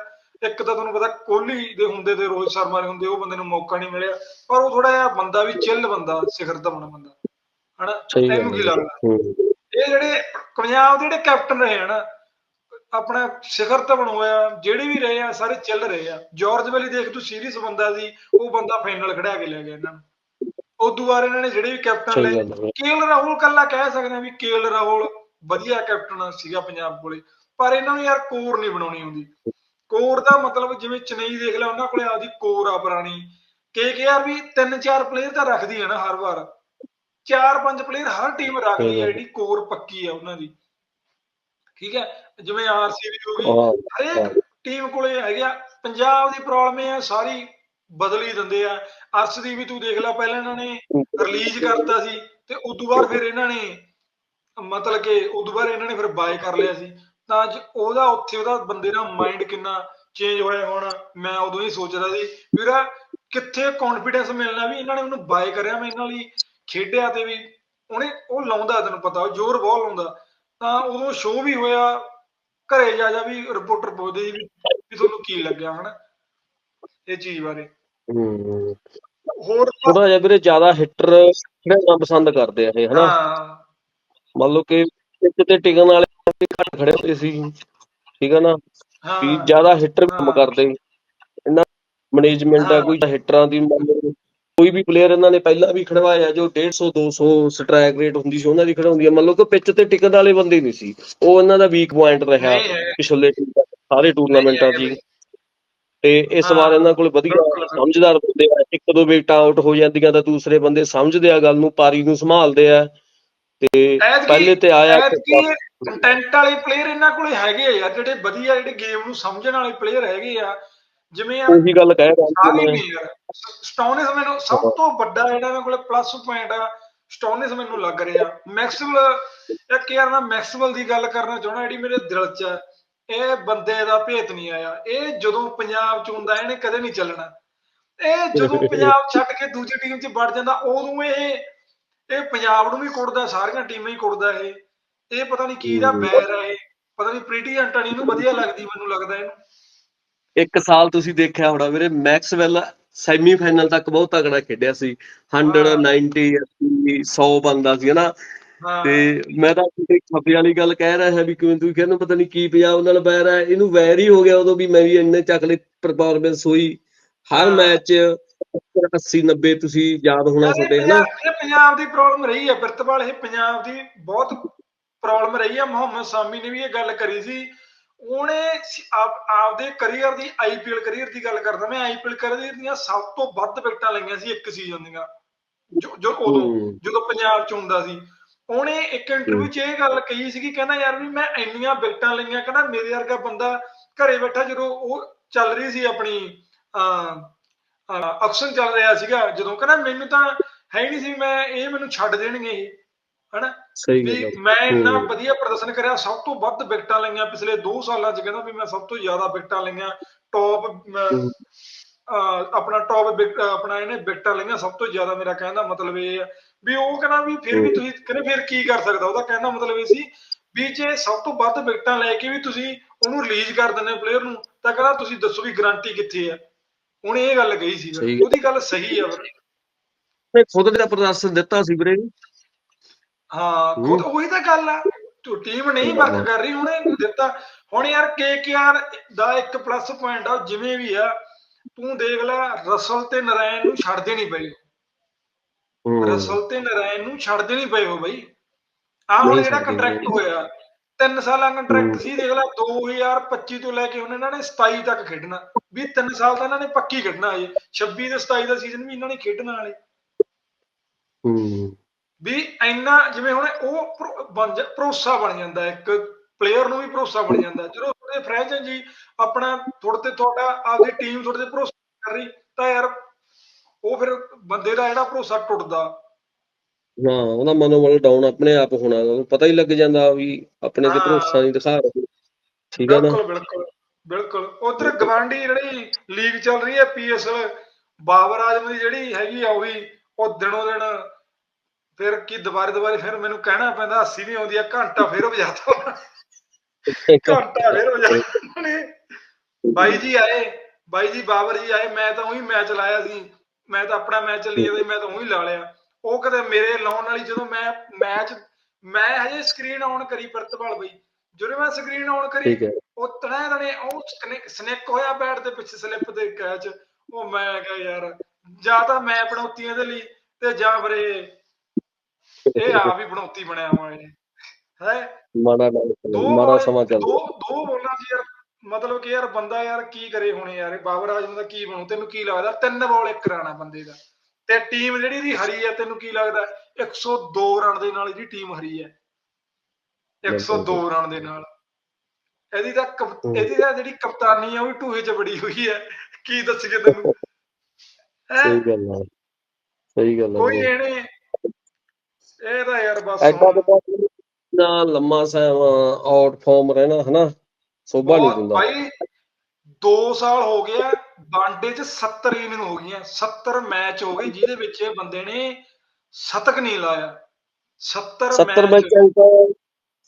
ਇੱਕ ਤਾਂ ਤੁਹਾਨੂੰ ਪਤਾ ਕੋਹਲੀ ਦੇ ਹੁੰਦੇ ਤੇ ਰੋਹਿਤ ਸ਼ਰਮਾ ਦੇ ਹੁੰਦੇ ਉਹ ਬੰਦੇ ਨੂੰ ਮੌਕਾ ਨਹੀਂ ਮਿਲਿਆ। ਪਰ ਉਹ ਥੋੜਾ ਜਿਹਾ ਬੰਦਾ ਵੀ ਚਿੱਲ ਬੰਦਾ ਸਿਖਰ ਧਵਨ ਬੰਦਾ। ਹਨਾ? ਤੈਨੂੰ ਕੀ ਲੱਗਦਾ? ਇਹ ਜਿਹੜੇ ਪੰਜਾਬ ਦੇ ਜਿਹੜੇ ਕੈਪਟਨ ਰਹੇ ਹਨ ਆਪਣਾ ਸਿਖਰ ਧਵਨ ਹੋਇਆ ਜਿਹੜੇ ਵੀ ਰਹੇ ਆ ਸਾਰੇ ਚੱਲ ਰਹੇ ਆ। ਜਾਰਜ ਵੈਲੀ ਦੇਖ ਤੂੰ ਸੀਰੀਅਸ ਬੰਦਾ ਸੀ ਉਹ ਬੰਦਾ ਫਾਈਨਲ ਖੜਾ ਕੇ ਲੈ ਗਿਆ ਇਹਨਾਂ ਨੂੰ। ਉਦੋਂ ਬਾਅਦ ਇਹਨਾਂ ਨੇ ਜਿਹੜੇ ਵੀ ਕੈਪਟਨ ਲਏ ਕੇਲ ਰਾਹੁਲ ਕੱਲਾ ਕਹਿ ਸਕਦੇ ਆ ਵੀ ਕੇਲ ਰਾਹੁਲ ਵਧੀਆ ਕੈਪਟਨ ਸੀਗਾ ਪੰਜਾਬ ਕੋਲੇ ਪਰ ਇਹਨਾਂ ਨੂੰ ਯਾਰ ਕੋਰ ਨਹੀਂ ਬਣਾਉਣੀ ਆਉਂਦੀ ਕੋਰ ਦਾ ਮਤਲਬ ਜਿਵੇਂ ਚੇਨਈ ਦੇਖ ਲੈ ਉਹਨਾਂ ਕੋਲੇ ਆਪਦੀ ਕੋਰ ਆ ਪੁਰਾਣੀ। ਕੇਕੇਆਰ ਵੀ ਤਿੰਨ ਚਾਰ ਪਲੇਅਰ ਤਾਂ ਰੱਖਦੀ ਹੈ ਨਾ ਹਰ ਵਾਰ। ਚਾਰ ਪੰਜ ਪਲੇਅਰ ਹਰ ਟੀਮ ਰੱਖਦੀ ਹੈ। ਜਿਹੜੀ ਕੋਰ ਪੱਕੀ ਹੈ ਉਹਨਾਂ ਦੀ। ਠੀਕ ਹੈ? ਜਿਵੇਂ ਆਰਸੀਬੀ ਹੋ ਗਈ ਹਰੇਕ ਟੀਮ ਕੋਲੇ ਹੈਗਾ ਪੰਜਾਬ ਦੀ ਪ੍ਰੋਬਲਮ ਇਹ ਹੈ ਸਾਰੀ ਬਦਲ ਹੀ ਦਿੰਦੇ ਆ। ਅਰਸ਼ਦੀਪ ਵੀ ਤੂੰ ਦੇਖ ਲੈ ਪਹਿਲਾਂ ਇਹਨਾਂ ਨੇ ਰਿਲੀਜ਼ ਕਰਤਾ ਸੀ ਤੇ ਉਦੋਂ ਬਾਅਦ ਫਿਰ ਇਹਨਾਂ ਨੇ ਮਤਲਬ ਕਿ ਉਦੋਂ ਬਾਅਦ ਇਹਨਾਂ ਨੇ ਫਿਰ ਬਾਏ ਕਰ ਲਿਆ ਸੀ। ਤਾਂ ਅੱਜ ਉਹਦਾ ਉੱਥੇ ਉਹਦਾ ਬੰਦੇ ਦਾ ਮਾਈਂਡ ਕਿੰਨਾ ਚੇਂਜ ਹੋਇਆ ਹੁਣ ਮੈਂ ਉਦੋਂ ਹੀ ਸੋਚਦਾ ਸੀ। ਵੀਰਾ ਕਿੱਥੇ ਕੌਨਫੀਡੈਂਸ ਮਿਲਣਾ ਵੀ ਇਹਨਾਂ ਨੇ ਉਹਨੂੰ ਬਾਏ ਕਰਿਆ ਮੈਂ ਇਹਨਾਂ ਲਈ ਖੇਡਿਆ ਤੇ ਵੀ ਉਹਨੇ ਉਹ ਲਾਉਂਦਾ ਤੈਨੂੰ ਪਤਾ ਉਹ ਜ਼ੋਰ ਬਹੁਤ ਲਾਉਂਦਾ। ਤਾਂ ਉਦੋਂ ਸ਼ੋਅ ਵੀ ਹੋਇਆ ਘਰੇ ਜਾ ਜਾ ਵੀ ਰਿਪੋਰਟਰ ਪੁੱਛਦੇ ਸੀ ਵੀ ਵੀ ਤੁਹਾਨੂੰ ਕੀ ਲੱਗਿਆ ਹਨਾ? ਇਹ ਚੀਜ਼ ਬਾਰੇ। ਹੂੰ। ਹੋਰ ਥੋੜਾ ਜਿਹਾ ਵੀਰੇ ਜ਼ਿਆਦਾ ਹਿੱਟਰ ਖੇਡਣਾ ਪਸੰਦ ਕਰਦੇ ਆ ਇਹ ਹਨਾ? ਹਾਂ। ਮੰਨ ਲਓ ਕਿ ਪਿੱਚ ਤੇ ਟਿਕਣ ਵਾਲੇ ਵੀ ਘੱਟ ਖੜੇ ਹੁੰਦੇ ਸੀ ਠੀਕ ਹੈ ਨਾ ਵੀ ਜ਼ਿਆਦਾ ਹਿੱਟਰ ਕੰਮ। ਕਰਦੇ ਇਹਨਾਂ ਮੈਨੇਜਮੈਂਟ ਆ। ਕੋਈ ਹਿੱਟਰਾਂ ਦੀ ਮੰਨ ਲਓ ਕੋਈ ਵੀ ਪਲੇਅਰ ਇਹਨਾਂ ਨੇ ਪਹਿਲਾਂ ਵੀ ਖੜਵਾਇਆ ਜੋ 150 200 ਸਟ੍ਰਾਈਕ ਰੇਟ ਹੁੰਦੀ ਸੀ ਉਹਨਾਂ ਦੀ ਖੜਾਉਂਦੀ ਆ ਮੰਨ ਲਓ ਕਿ ਪਿੱਚ ਤੇ ਟਿਕਣ ਵਾਲੇ ਬੰਦੇ ਨਹੀਂ ਸੀ ਉਹ ਇਹਨਾਂ ਦਾ ਵੀਕ ਪੁਆਇੰਟ ਰਿਹਾ। ਪਿਛਲੇ ਸਾਰੇ ਟੂਰਨਾਮੈਂਟਾਂ ਹੀ। ਤੇ ਇਸ ਵਾਰ ਇਹਨਾਂ ਕੋਲ ਵਧੀਆ। ਸਮਝਦਾਰ ਬੰਦੇ ਆ ਇੱਕ ਦੋ ਵਿਕਟ ਆਊਟ ਹੋ ਜਾਂਦੀਆਂ ਤਾਂ ਦੂਸਰੇ ਬੰਦੇ ਸਮਝਦੇ ਆ ਗੱਲ ਨੂੰ ਪਾਰੀ ਨੂੰ ਸੰਭਾਲਦੇ ਆ ਤੇ ਪਹਿਲੇ ਤੇ ਆਇਆ ਕੰਟੈਂਟ ਵਾਲੇ ਪਲੇਅਰ ਇਹਨਾਂ ਕੋਲੇ ਹੈਗੇ ਆ ਜਿਹੜੇ ਵਧੀਆ ਜਿਹੜੇ ਗੇਮ ਨੂੰ ਸਮਝਣ ਵਾਲੇ ਪਲੇਅਰ ਹੈਗੇ ਆ ਜਿਵੇਂ ਯਾਰ ਉਹੀ ਗੱਲ ਕਹਿ ਰਿਹਾ ਯਾਰ ਸਟੋਨਿਸ ਮੈਨੂੰ ਸਭ ਤੋਂ ਵੱਡਾ ਜਿਹੜਾ ਕੋਲੇ ਪਲੱਸ ਪੁਆਇੰਟ ਆ ਸਟੋਨਿਸ ਮੈਨੂੰ ਲੱਗ ਰਿਹਾ। ਮੈਕਸਵਲ ਇੱਕ ਯਾਰ ਮੈਂ ਮੈਕਸਵਲ ਦੀ ਗੱਲ ਕਰਨਾ ਚਾਹਣਾ ਜਿਹੜੀ ਮੇਰੇ ਦਿਲ 'ਚ ਆ ਇਹ ਬੰਦੇ ਦਾ ਭੇਤ ਨਹੀਂ ਆਇਆ। ਇਹ ਜਦੋਂ ਪੰਜਾਬ 'ਚ ਹੁੰਦਾ ਇਹਨੇ ਕਦੇ ਨਹੀਂ ਚੱਲਣਾ। ਇਹ ਜਦੋਂ (laughs) ਪੰਜਾਬ ਛੱਡ ਕੇ ਦੂਜੀ ਟੀਮ 'ਚ ਵੜ ਜਾਂਦਾ ਉਦੋਂ ਇਹ ਇਹ ਪੰਜਾਬ ਨੂੰ ਵੀ ਕੁੱਟਦਾ ਸਾਰੀਆਂ ਟੀਮਾਂ ਹੀ ਕੁੱਟਦਾ ਇਹ। ਇਹ ਪਤਾ ਨਹੀਂ ਕੀ ਦਾ ਬੈਰ ਹੈ ਇਹ। ਪਤਾ ਨਹੀਂ ਪ੍ਰੀਟੀ ਐਂਟਣੀ ਨੂੰ ਵਧੀਆ ਲੱਗਦੀ ਮੈਨੂੰ ਲੱਗਦਾ ਇਹਨੂੰ। ਇੱਕ ਸਾਲ ਤੁਸੀਂ ਦੇਖਿਆ ਹੋਣਾ ਵੀਰੇ ਮੈਕਸਵੈਲ ਸੈਮੀਫਾਈਨਲ ਤੱਕ ਬਹੁਤ ਤਗੜਾ ਖੇਡਿਆ ਸੀ। 190 100 ਬੰਦਾ ਸੀ ਹਨਾ? ਤੇ ਮੈਂ ਤਾਂ ਕਿਤੇ ਖੱਪੇ ਵਾਲੀ ਗੱਲ ਕਹਿ ਰਿਹਾ ਹੈ ਵੀ ਕਿਵੇਂ ਤੁਸੀਂ ਕਹਿੰਦੇ ਪਤਾ ਨਹੀਂ ਕੀ ਪੰਜਾਬ ਨਾਲ ਵੈਰ ਹੈ ਇਹਨੂੰ ਵੈਰ ਹੀ ਹੋ ਗਿਆ ਉਦੋਂ ਵੀ ਮੈਂ ਵੀ ਇੰਨੇ ਚੱਕਲੇ ਪਰਫਾਰਮੈਂਸ ਹੋਈ। ਹਰ। ਮੈਚ 80 90 ਤੁਸੀਂ ਯਾਦ ਹੋਣਾ ਤੁਹਾਡੇ ਹਨਾ? ਇਹ ਪੰਜਾਬ ਦੀ ਪ੍ਰੋਬਲਮ ਰਹੀ ਹੈ ਬਿਰਤਵਾਲ ਇਹ ਪੰਜਾਬ ਦੀ ਬਹੁਤ ਪ੍ਰੋਬਲਮ ਰਹੀ ਹੈ ਮੁਹੰਮਦ ਸਾਮੀ ਨੇ ਵੀ ਇਹ ਗੱਲ ਕਰੀ ਸੀ। ਉਹਨੇ ਆਪਦੇ ਕੈਰੀਅਰ ਦੀ ਆਈਪੀਐਲ ਕੈਰੀਅਰ ਦੀ ਗੱਲ ਕਰਦਾ। ਮੈਂ ਆਈਪੀਐਲ ਕੈਰੀਅਰ ਦੀਆਂ ਸਭ ਤੋਂ ਵੱਧ ਵਿਕਟਾਂ ਲਈਆਂ ਸੀ ਇੱਕ ਸੀਜ਼ਨ ਦੀਆਂ। ਜੋ ਜੋ ਉਦੋਂ। ਜਦੋਂ ਪੰਜਾਬ ਚ ਹੁੰਦਾ ਸੀ। ਉਹਨੇ ਇੱਕ ਇੰਟਰਵਿਊ 'ਚ ਇਹ ਗੱਲ ਕਹੀ ਸੀਗੀ ਕਹਿੰਦਾ ਯਾਰ ਵੀ ਮੈਂ ਇੰਨੀਆਂ ਵਿਕਟਾਂ ਲਈਆਂ ਕਹਿੰਦਾ ਮੇਰੇ ਵਰਗਾ ਬੰਦਾ ਘਰੇ ਬੈਠਾ ਜਦੋਂ ਉਹ ਚੱਲ ਰਹੀ ਸੀ ਆਪਣੀ ਅਕਸ਼ਨ ਚੱਲ ਰਿਹਾ ਸੀਗਾ ਜਦੋਂ ਕਹਿੰਦਾ ਮੈਨੂੰ ਤਾਂ ਹੈ ਨਹੀਂ ਸੀ ਮੈਂ ਇਹ ਮੈਨੂੰ ਛੱਡ ਦੇਣਗੇ ਇਹ ਹਨਾ ਸਹੀ ਗੱਲ ਮੈਂ ਇੰਨਾ। ਵਧੀਆ ਪ੍ਰਦਰਸ਼ਨ ਕਰਿਆ ਸਭ ਤੋਂ ਵੱਧ ਵਿਕਟਾਂ ਲਈਆਂ ਪਿਛਲੇ 2 ਸਾਲਾਂ 'ਚ ਕਹਿੰਦਾ ਵੀ ਮੈਂ ਸਭ ਤੋਂ ਜ਼ਿਆਦਾ ਵਿਕਟਾਂ ਲਈਆਂ ਟੌਪ। ਆਪਣਾ ਟੌਪ ਆਪਣਾ ਇਹਨੇ ਵਿਕਟਾਂ ਲਈਆਂ ਸਭ ਤੋਂ ਜ਼ਿਆਦਾ ਮੇਰਾ ਕਹਿਣ ਦਾ ਮਤਲਬ ਇਹ ਹੈ ਵੀ ਉਹ ਕਹਿੰਦਾ ਵੀ ਫਿਰ ਵੀ। ਤੁਸੀਂ ਕਹਿੰਦੇ ਫਿਰ ਕੀ ਕਰ ਸਕਦਾ ਉਹਦਾ ਕਹਿਣ ਦਾ ਮਤਲਬ ਇਹ ਸੀ ਵੀ ਜੇ ਸਭ ਤੋਂ ਵੱਧ ਵਿਕਟਾਂ ਲੈ ਕੇ ਵੀ ਤੁਸੀਂ ਉਹਨੂੰ ਰਿਲੀਜ਼ ਕਰ ਦਿੰਦੇ ਪਲੇਅਰ ਨੂੰ ਤਾਂ ਕਹਿੰਦਾ ਤੁਸੀਂ ਦੱਸੋ ਵੀ ਗਾਰੰਟੀ ਕਿੱਥੇ ਹੈ ਉਹਨੇ ਇਹ ਗੱਲ ਕਹੀ ਸੀ। ਸਹੀ। ਉਹਦੀ ਗੱਲ ਸਹੀ ਆ। ਨੇ ਖੁਦ ਦਾ ਪ੍ਰਦਰਸ਼ਨ ਦਿੱਤਾ ਸੀ ਵੀਰੇ ਹਾਂ। ਖੁਦ ਉਹੀ ਤਾਂ ਗੱਲ ਆ ਤੂੰ ਟੀਮ ਨਹੀਂ ਵਰਕ ਕਰ ਰਹੀ ਉਹਨੇ ਦਿੱਤਾ ਹੁਣ ਯਾਰ ਕੇਕੇਆਰ ਦਾ ਇੱਕ ਪਲੱਸ ਪੁਆਇੰਟ ਆ ਜਿਵੇਂ ਵੀ ਆ ਤੂੰ ਦੇਖ ਲੈ ਰਸਲ ਤੇ ਨਰਾਇਣ ਨੂੰ ਛੱਡਦੇ ਨਹੀਂ ਪਏ ਹੂੰ। ਰਸਲ ਤੇ ਨਰਾਇਣ ਨੂੰ ਛੱਡਦੇ ਨਹੀਂ ਪਏ ਹੋ ਬਈ ਆਹ ਹੁਣ ਨਹੀਂ ਜਿਹੜਾ ਛੱਡਦੇ ਕੰਟਰੈਕਟ। ਹੋਇਆ ਤਿੰਨ ਸਾਲਾਂ ਕੰਟਰੈਕਟ ਹੂੰ। ਸੀ ਦੇਖ ਲੈ 2025 ਤੋਂ ਲੈ ਕੇ ਹੁਣ ਇਹਨਾਂ ਨੇ 27 ਤੱਕ ਖੇਡਣਾ। ਵੀ ਤਿੰਨ ਸਾਲ ਤਾਂ ਇਹਨਾਂ ਨੇ ਪੱਕੀ ਖੇਡਣਾ ਅਜੇ 26 ਤੇ 27 ਦਾ ਸੀਜ਼ਨ ਵੀ ਇਹਨਾਂ ਨੇ ਖੇਡਣਾ ਵਾਲੇ ਹੂੰ। ਵੀ ਇੰਨਾ ਜਿਵੇਂ ਹੁਣ ਉਹ ਬਣ ਭਰੋਸਾ ਬਣ ਜਾਂਦਾ ਇੱਕ ਪਲੇਅਰ ਨੂੰ ਵੀ ਭਰੋਸਾ ਬਣ ਜਾਂਦਾ। ਜਦੋਂ ਤੁਹਾਡੇ ਫਰੈਂਚਾਈਜ਼ੀ ਆਪਣਾ ਤੁਹਾਡੇ ਤੇ ਤੁਹਾਡਾ ਆਪਦੀ ਟੀਮ ਤੁਹਾਡੇ ਤੇ ਭਰੋਸਾ ਕਰ ਰਹੀ ਤਾਂ ਯਾਰ ਉਹ ਫਿਰ ਬੰਦੇ ਦਾ ਜਿਹੜਾ ਭਰੋਸਾ ਟੁੱਟਦਾ। ਹਾਂ, ਉਹਦਾ ਮਨੋਬਲ ਡਾਊਨ ਆਪਣੇ ਆਪ ਹੋਣਾ, ਉਹਨੂੰ ਪਤਾ ਹੀ ਲੱਗ ਜਾਂਦਾ ਵੀ ਆਪਣੇ ਤੇ ਭਰੋਸਾ ਨਹੀਂ ਦਿਖਾ ਰਹੇ। ਠੀਕ ਹੈ ਨਾ? ਬਿਲਕੁਲ ਬਿਲਕੁਲ ਬਿਲਕੁਲ। ਉਧਰ ਗਵਾਂਡੀ ਜਿਹੜੀ ਲੀਗ ਚੱਲ ਰਹੀ ਹੈ, ਪੀਐਸਐਲ ਬਾਬਰ ਆਜਮ ਦੀ ਜਿਹੜੀ ਹੈਗੀ ਆ, ਉਹ ਵੀ ਉਹ ਦਿਨੋਂ ਦਿਨ ਫਿਰ ਕੀ ਦੁਬਾਰੇ ਦੁਬਾਰੇ ਫਿਰ ਮੈਨੂੰ ਕਹਿਣਾ ਪੈਂਦਾ, ਹੱਸੀ ਵੀ ਆਉਂਦੀ ਆ, ਘੰਟਾ ਫਿਰ ਵਜਾਤਾ ਘੰਟਾ ਫਿਰ ਵਜਾਤਾ ਨੇ ਬਾਈ ਜੀ ਆਏ, ਬਾਈ ਜੀ ਬਾਬਰ ਜੀ ਆਏ, ਮੈਂ ਤਾਂ ਉਹੀ ਮੈਚ ਲਾਇਆ ਸੀ। ਮੈਂ ਤਾਂ ਆਪਣਾ ਮੈਚ ਚੱਲੀ ਮੈਂ ਤਾਂ ਉਹੀ ਲਾ ਲਿਆ। ਉਹ ਕਦੇ ਮੇਰੇ ਲਾਉਣ ਵਾਲੀ ਜਦੋਂ ਮੈਂ ਮੈਚ ਮੈਂ ਹਜੇ ਸਕਰੀਨ ਆਨ ਕਰੀ ਪ੍ਰਤਪਾਲ ਬਈ। ਜਦੋਂ ਮੈਂ ਸਕਰੀਨ ਆਨ ਕਰੀ ਉਹ ਤਣੇ ਤਣੇ ਉਹ ਸਨੈਕ ਹੋਇਆ ਬੈਟ ਦੇ ਪਿੱਛੇ ਸਲਿੱਪ ਦੇ ਕੈਚ ਉਹ ਮੈਂ ਕਿਹਾ ਯਾਰ ਜਾਂ ਤਾਂ ਮੈਂ ਬਣਾਉਤੀ ਇਹਦੇ ਲਈ ਤੇ ਜਾਂ ਫਿਰ ਇਹ ਆਪ ਹੀ ਬਣਾਉਤੀ ਬਣਿਆ ਹੋਇਆ ਇਹ। ਹੈ? ਮਾੜਾ ਦੋ ਮਾੜਾ ਸਮਾਂ ਚੱਲ ਦੋ ਦੋ ਬੋਲਾਂ ਚ ਯਾਰ ਮਤਲਬ ਕਿ ਯਾਰ ਬੰਦਾ ਯਾਰ ਕੀ ਕਰੇ ਹੁਣ ਯਾਰ ਬਾਬਰ ਆਜਮ ਦਾ ਕੀ ਬਣੂ ਤੈਨੂੰ ਕੀ ਲੱਗਦਾ? ਤਿੰਨ ਬਾਲ ਇੱਕ ਰਾਣਾ ਬੰਦੇ ਦਾ। ਤੇ ਟੀਮ ਜਿਹੜੀ ਦੀ ਹਰੀ ਹੈ ਤੈਨੂੰ ਕੀ ਲੱਗਦਾ? 102 ਰਨ ਦੇ ਨਾਲ ਇਹਦੀ ਟੀਮ ਹਰੀ ਹੈ 102 ਰਨ ਦੇ ਨਾਲ। ਇਹਦੀ ਤਾਂ ਹੂੰ। ਇਹਦੀ ਤਾਂ ਜਿਹੜੀ ਕਪਤਾਨੀ ਆ ਉਹ ਵੀ ਟੂਹੇ 'ਚ ਬੜੀ ਹੋਈ ਹੈ ਕੀ ਦੱਸੀਏ ਤੈਨੂੰ? ਹੈਂ? ਸਹੀ ਗੱਲ ਆ। ਸਹੀ ਗੱਲ ਕੋਈ ਆ ਇਹਨੇ ਇਹ ਤਾਂ ਯਾਰ ਬਸ ਐਡਾ ਨਾ ਲੰਮਾ ਸਮਾਂ ਆਊਟ ਫਾਰਮ ਰਹਿਣਾ ਹਨਾ? ਸੋਭਾ ਨਹੀਂ ਦਿੰਦਾ। ਭਾਈ 2 ਸਾਲ ਹੋ ਗਿਆ ਵਨਡੇ ਚ 70 ਇਨਿੰਗ ਹੋ ਗਈਆਂ 70 ਮੈਚ ਹੋ ਗਏ ਜਿਹਦੇ ਵਿੱਚ ਇਹ ਬੰਦੇ ਨੇ ਸ਼ਤਕ ਨਹੀਂ ਲਾਇਆ। 70 70 ਮੈਚ ਮੈਚਾਂ 'ਚ ਤਾਂ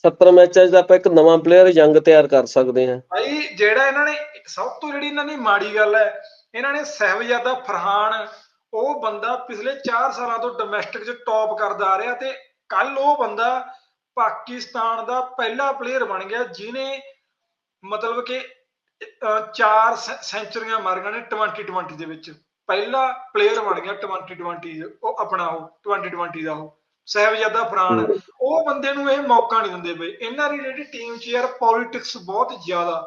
70 ਮੈਚਾਂ 'ਚ ਤਾਂ ਆਪਾਂ ਇੱਕ ਨਵਾਂ ਪਲੇਅਰ ਯੰਗ ਤਿਆਰ ਕਰ ਸਕਦੇ ਹਾਂ। ਭਾਈ ਜਿਹੜਾ ਇਹਨਾਂ ਨੇ ਸਭ ਤੋਂ ਜਿਹੜੀ ਇਹਨਾਂ ਦੀ ਮਾੜੀ ਗੱਲ ਹੈ ਇਹਨਾਂ ਨੇ ਸਹਿਬਜ਼ਾਦਾ ਫਰਹਾਨ ਉਹ ਬੰਦਾ ਪਿਛਲੇ 4 ਸਾਲਾਂ ਤੋਂ ਡੋਮੈਸਟਿਕ 'ਚ ਟੌਪ ਕਰਦਾ ਆ ਰਿਹਾ ਤੇ ਕੱਲ ਉਹ ਬੰਦਾ ਪਾਕਿਸਤਾਨ ਦਾ ਪਹਿਲਾ ਪਲੇਅਰ ਬਣ ਗਿਆ ਜਿਹਨੇ ਮਤਲਬ ਕਿ ਚਾਰ ਸੈਂਚੁਰੀਆਂ ਮਾਰੀਆਂ ਨੇ 2020 ਦੇ ਵਿੱਚ। ਪਹਿਲਾ ਪਲੇਅਰ ਬਣ ਗਿਆ 2020 ਉਹ ਆਪਣਾ ਉਹ 2020 ਦਾ ਉਹ ਸਹਿਬਜ਼ਾਦਾ ਫਰਹਾਨ ਉਹ ਬੰਦੇ ਨੂੰ ਇਹ ਮੌਕਾ ਨਹੀਂ ਦਿੰਦੇ ਬਈ ਇਹਨਾਂ ਦੀ ਜਿਹੜੀ ਟੀਮ 'ਚ ਯਾਰ ਪੋਲਿਟਿਕਸ ਬਹੁਤ ਜ਼ਿਆਦਾ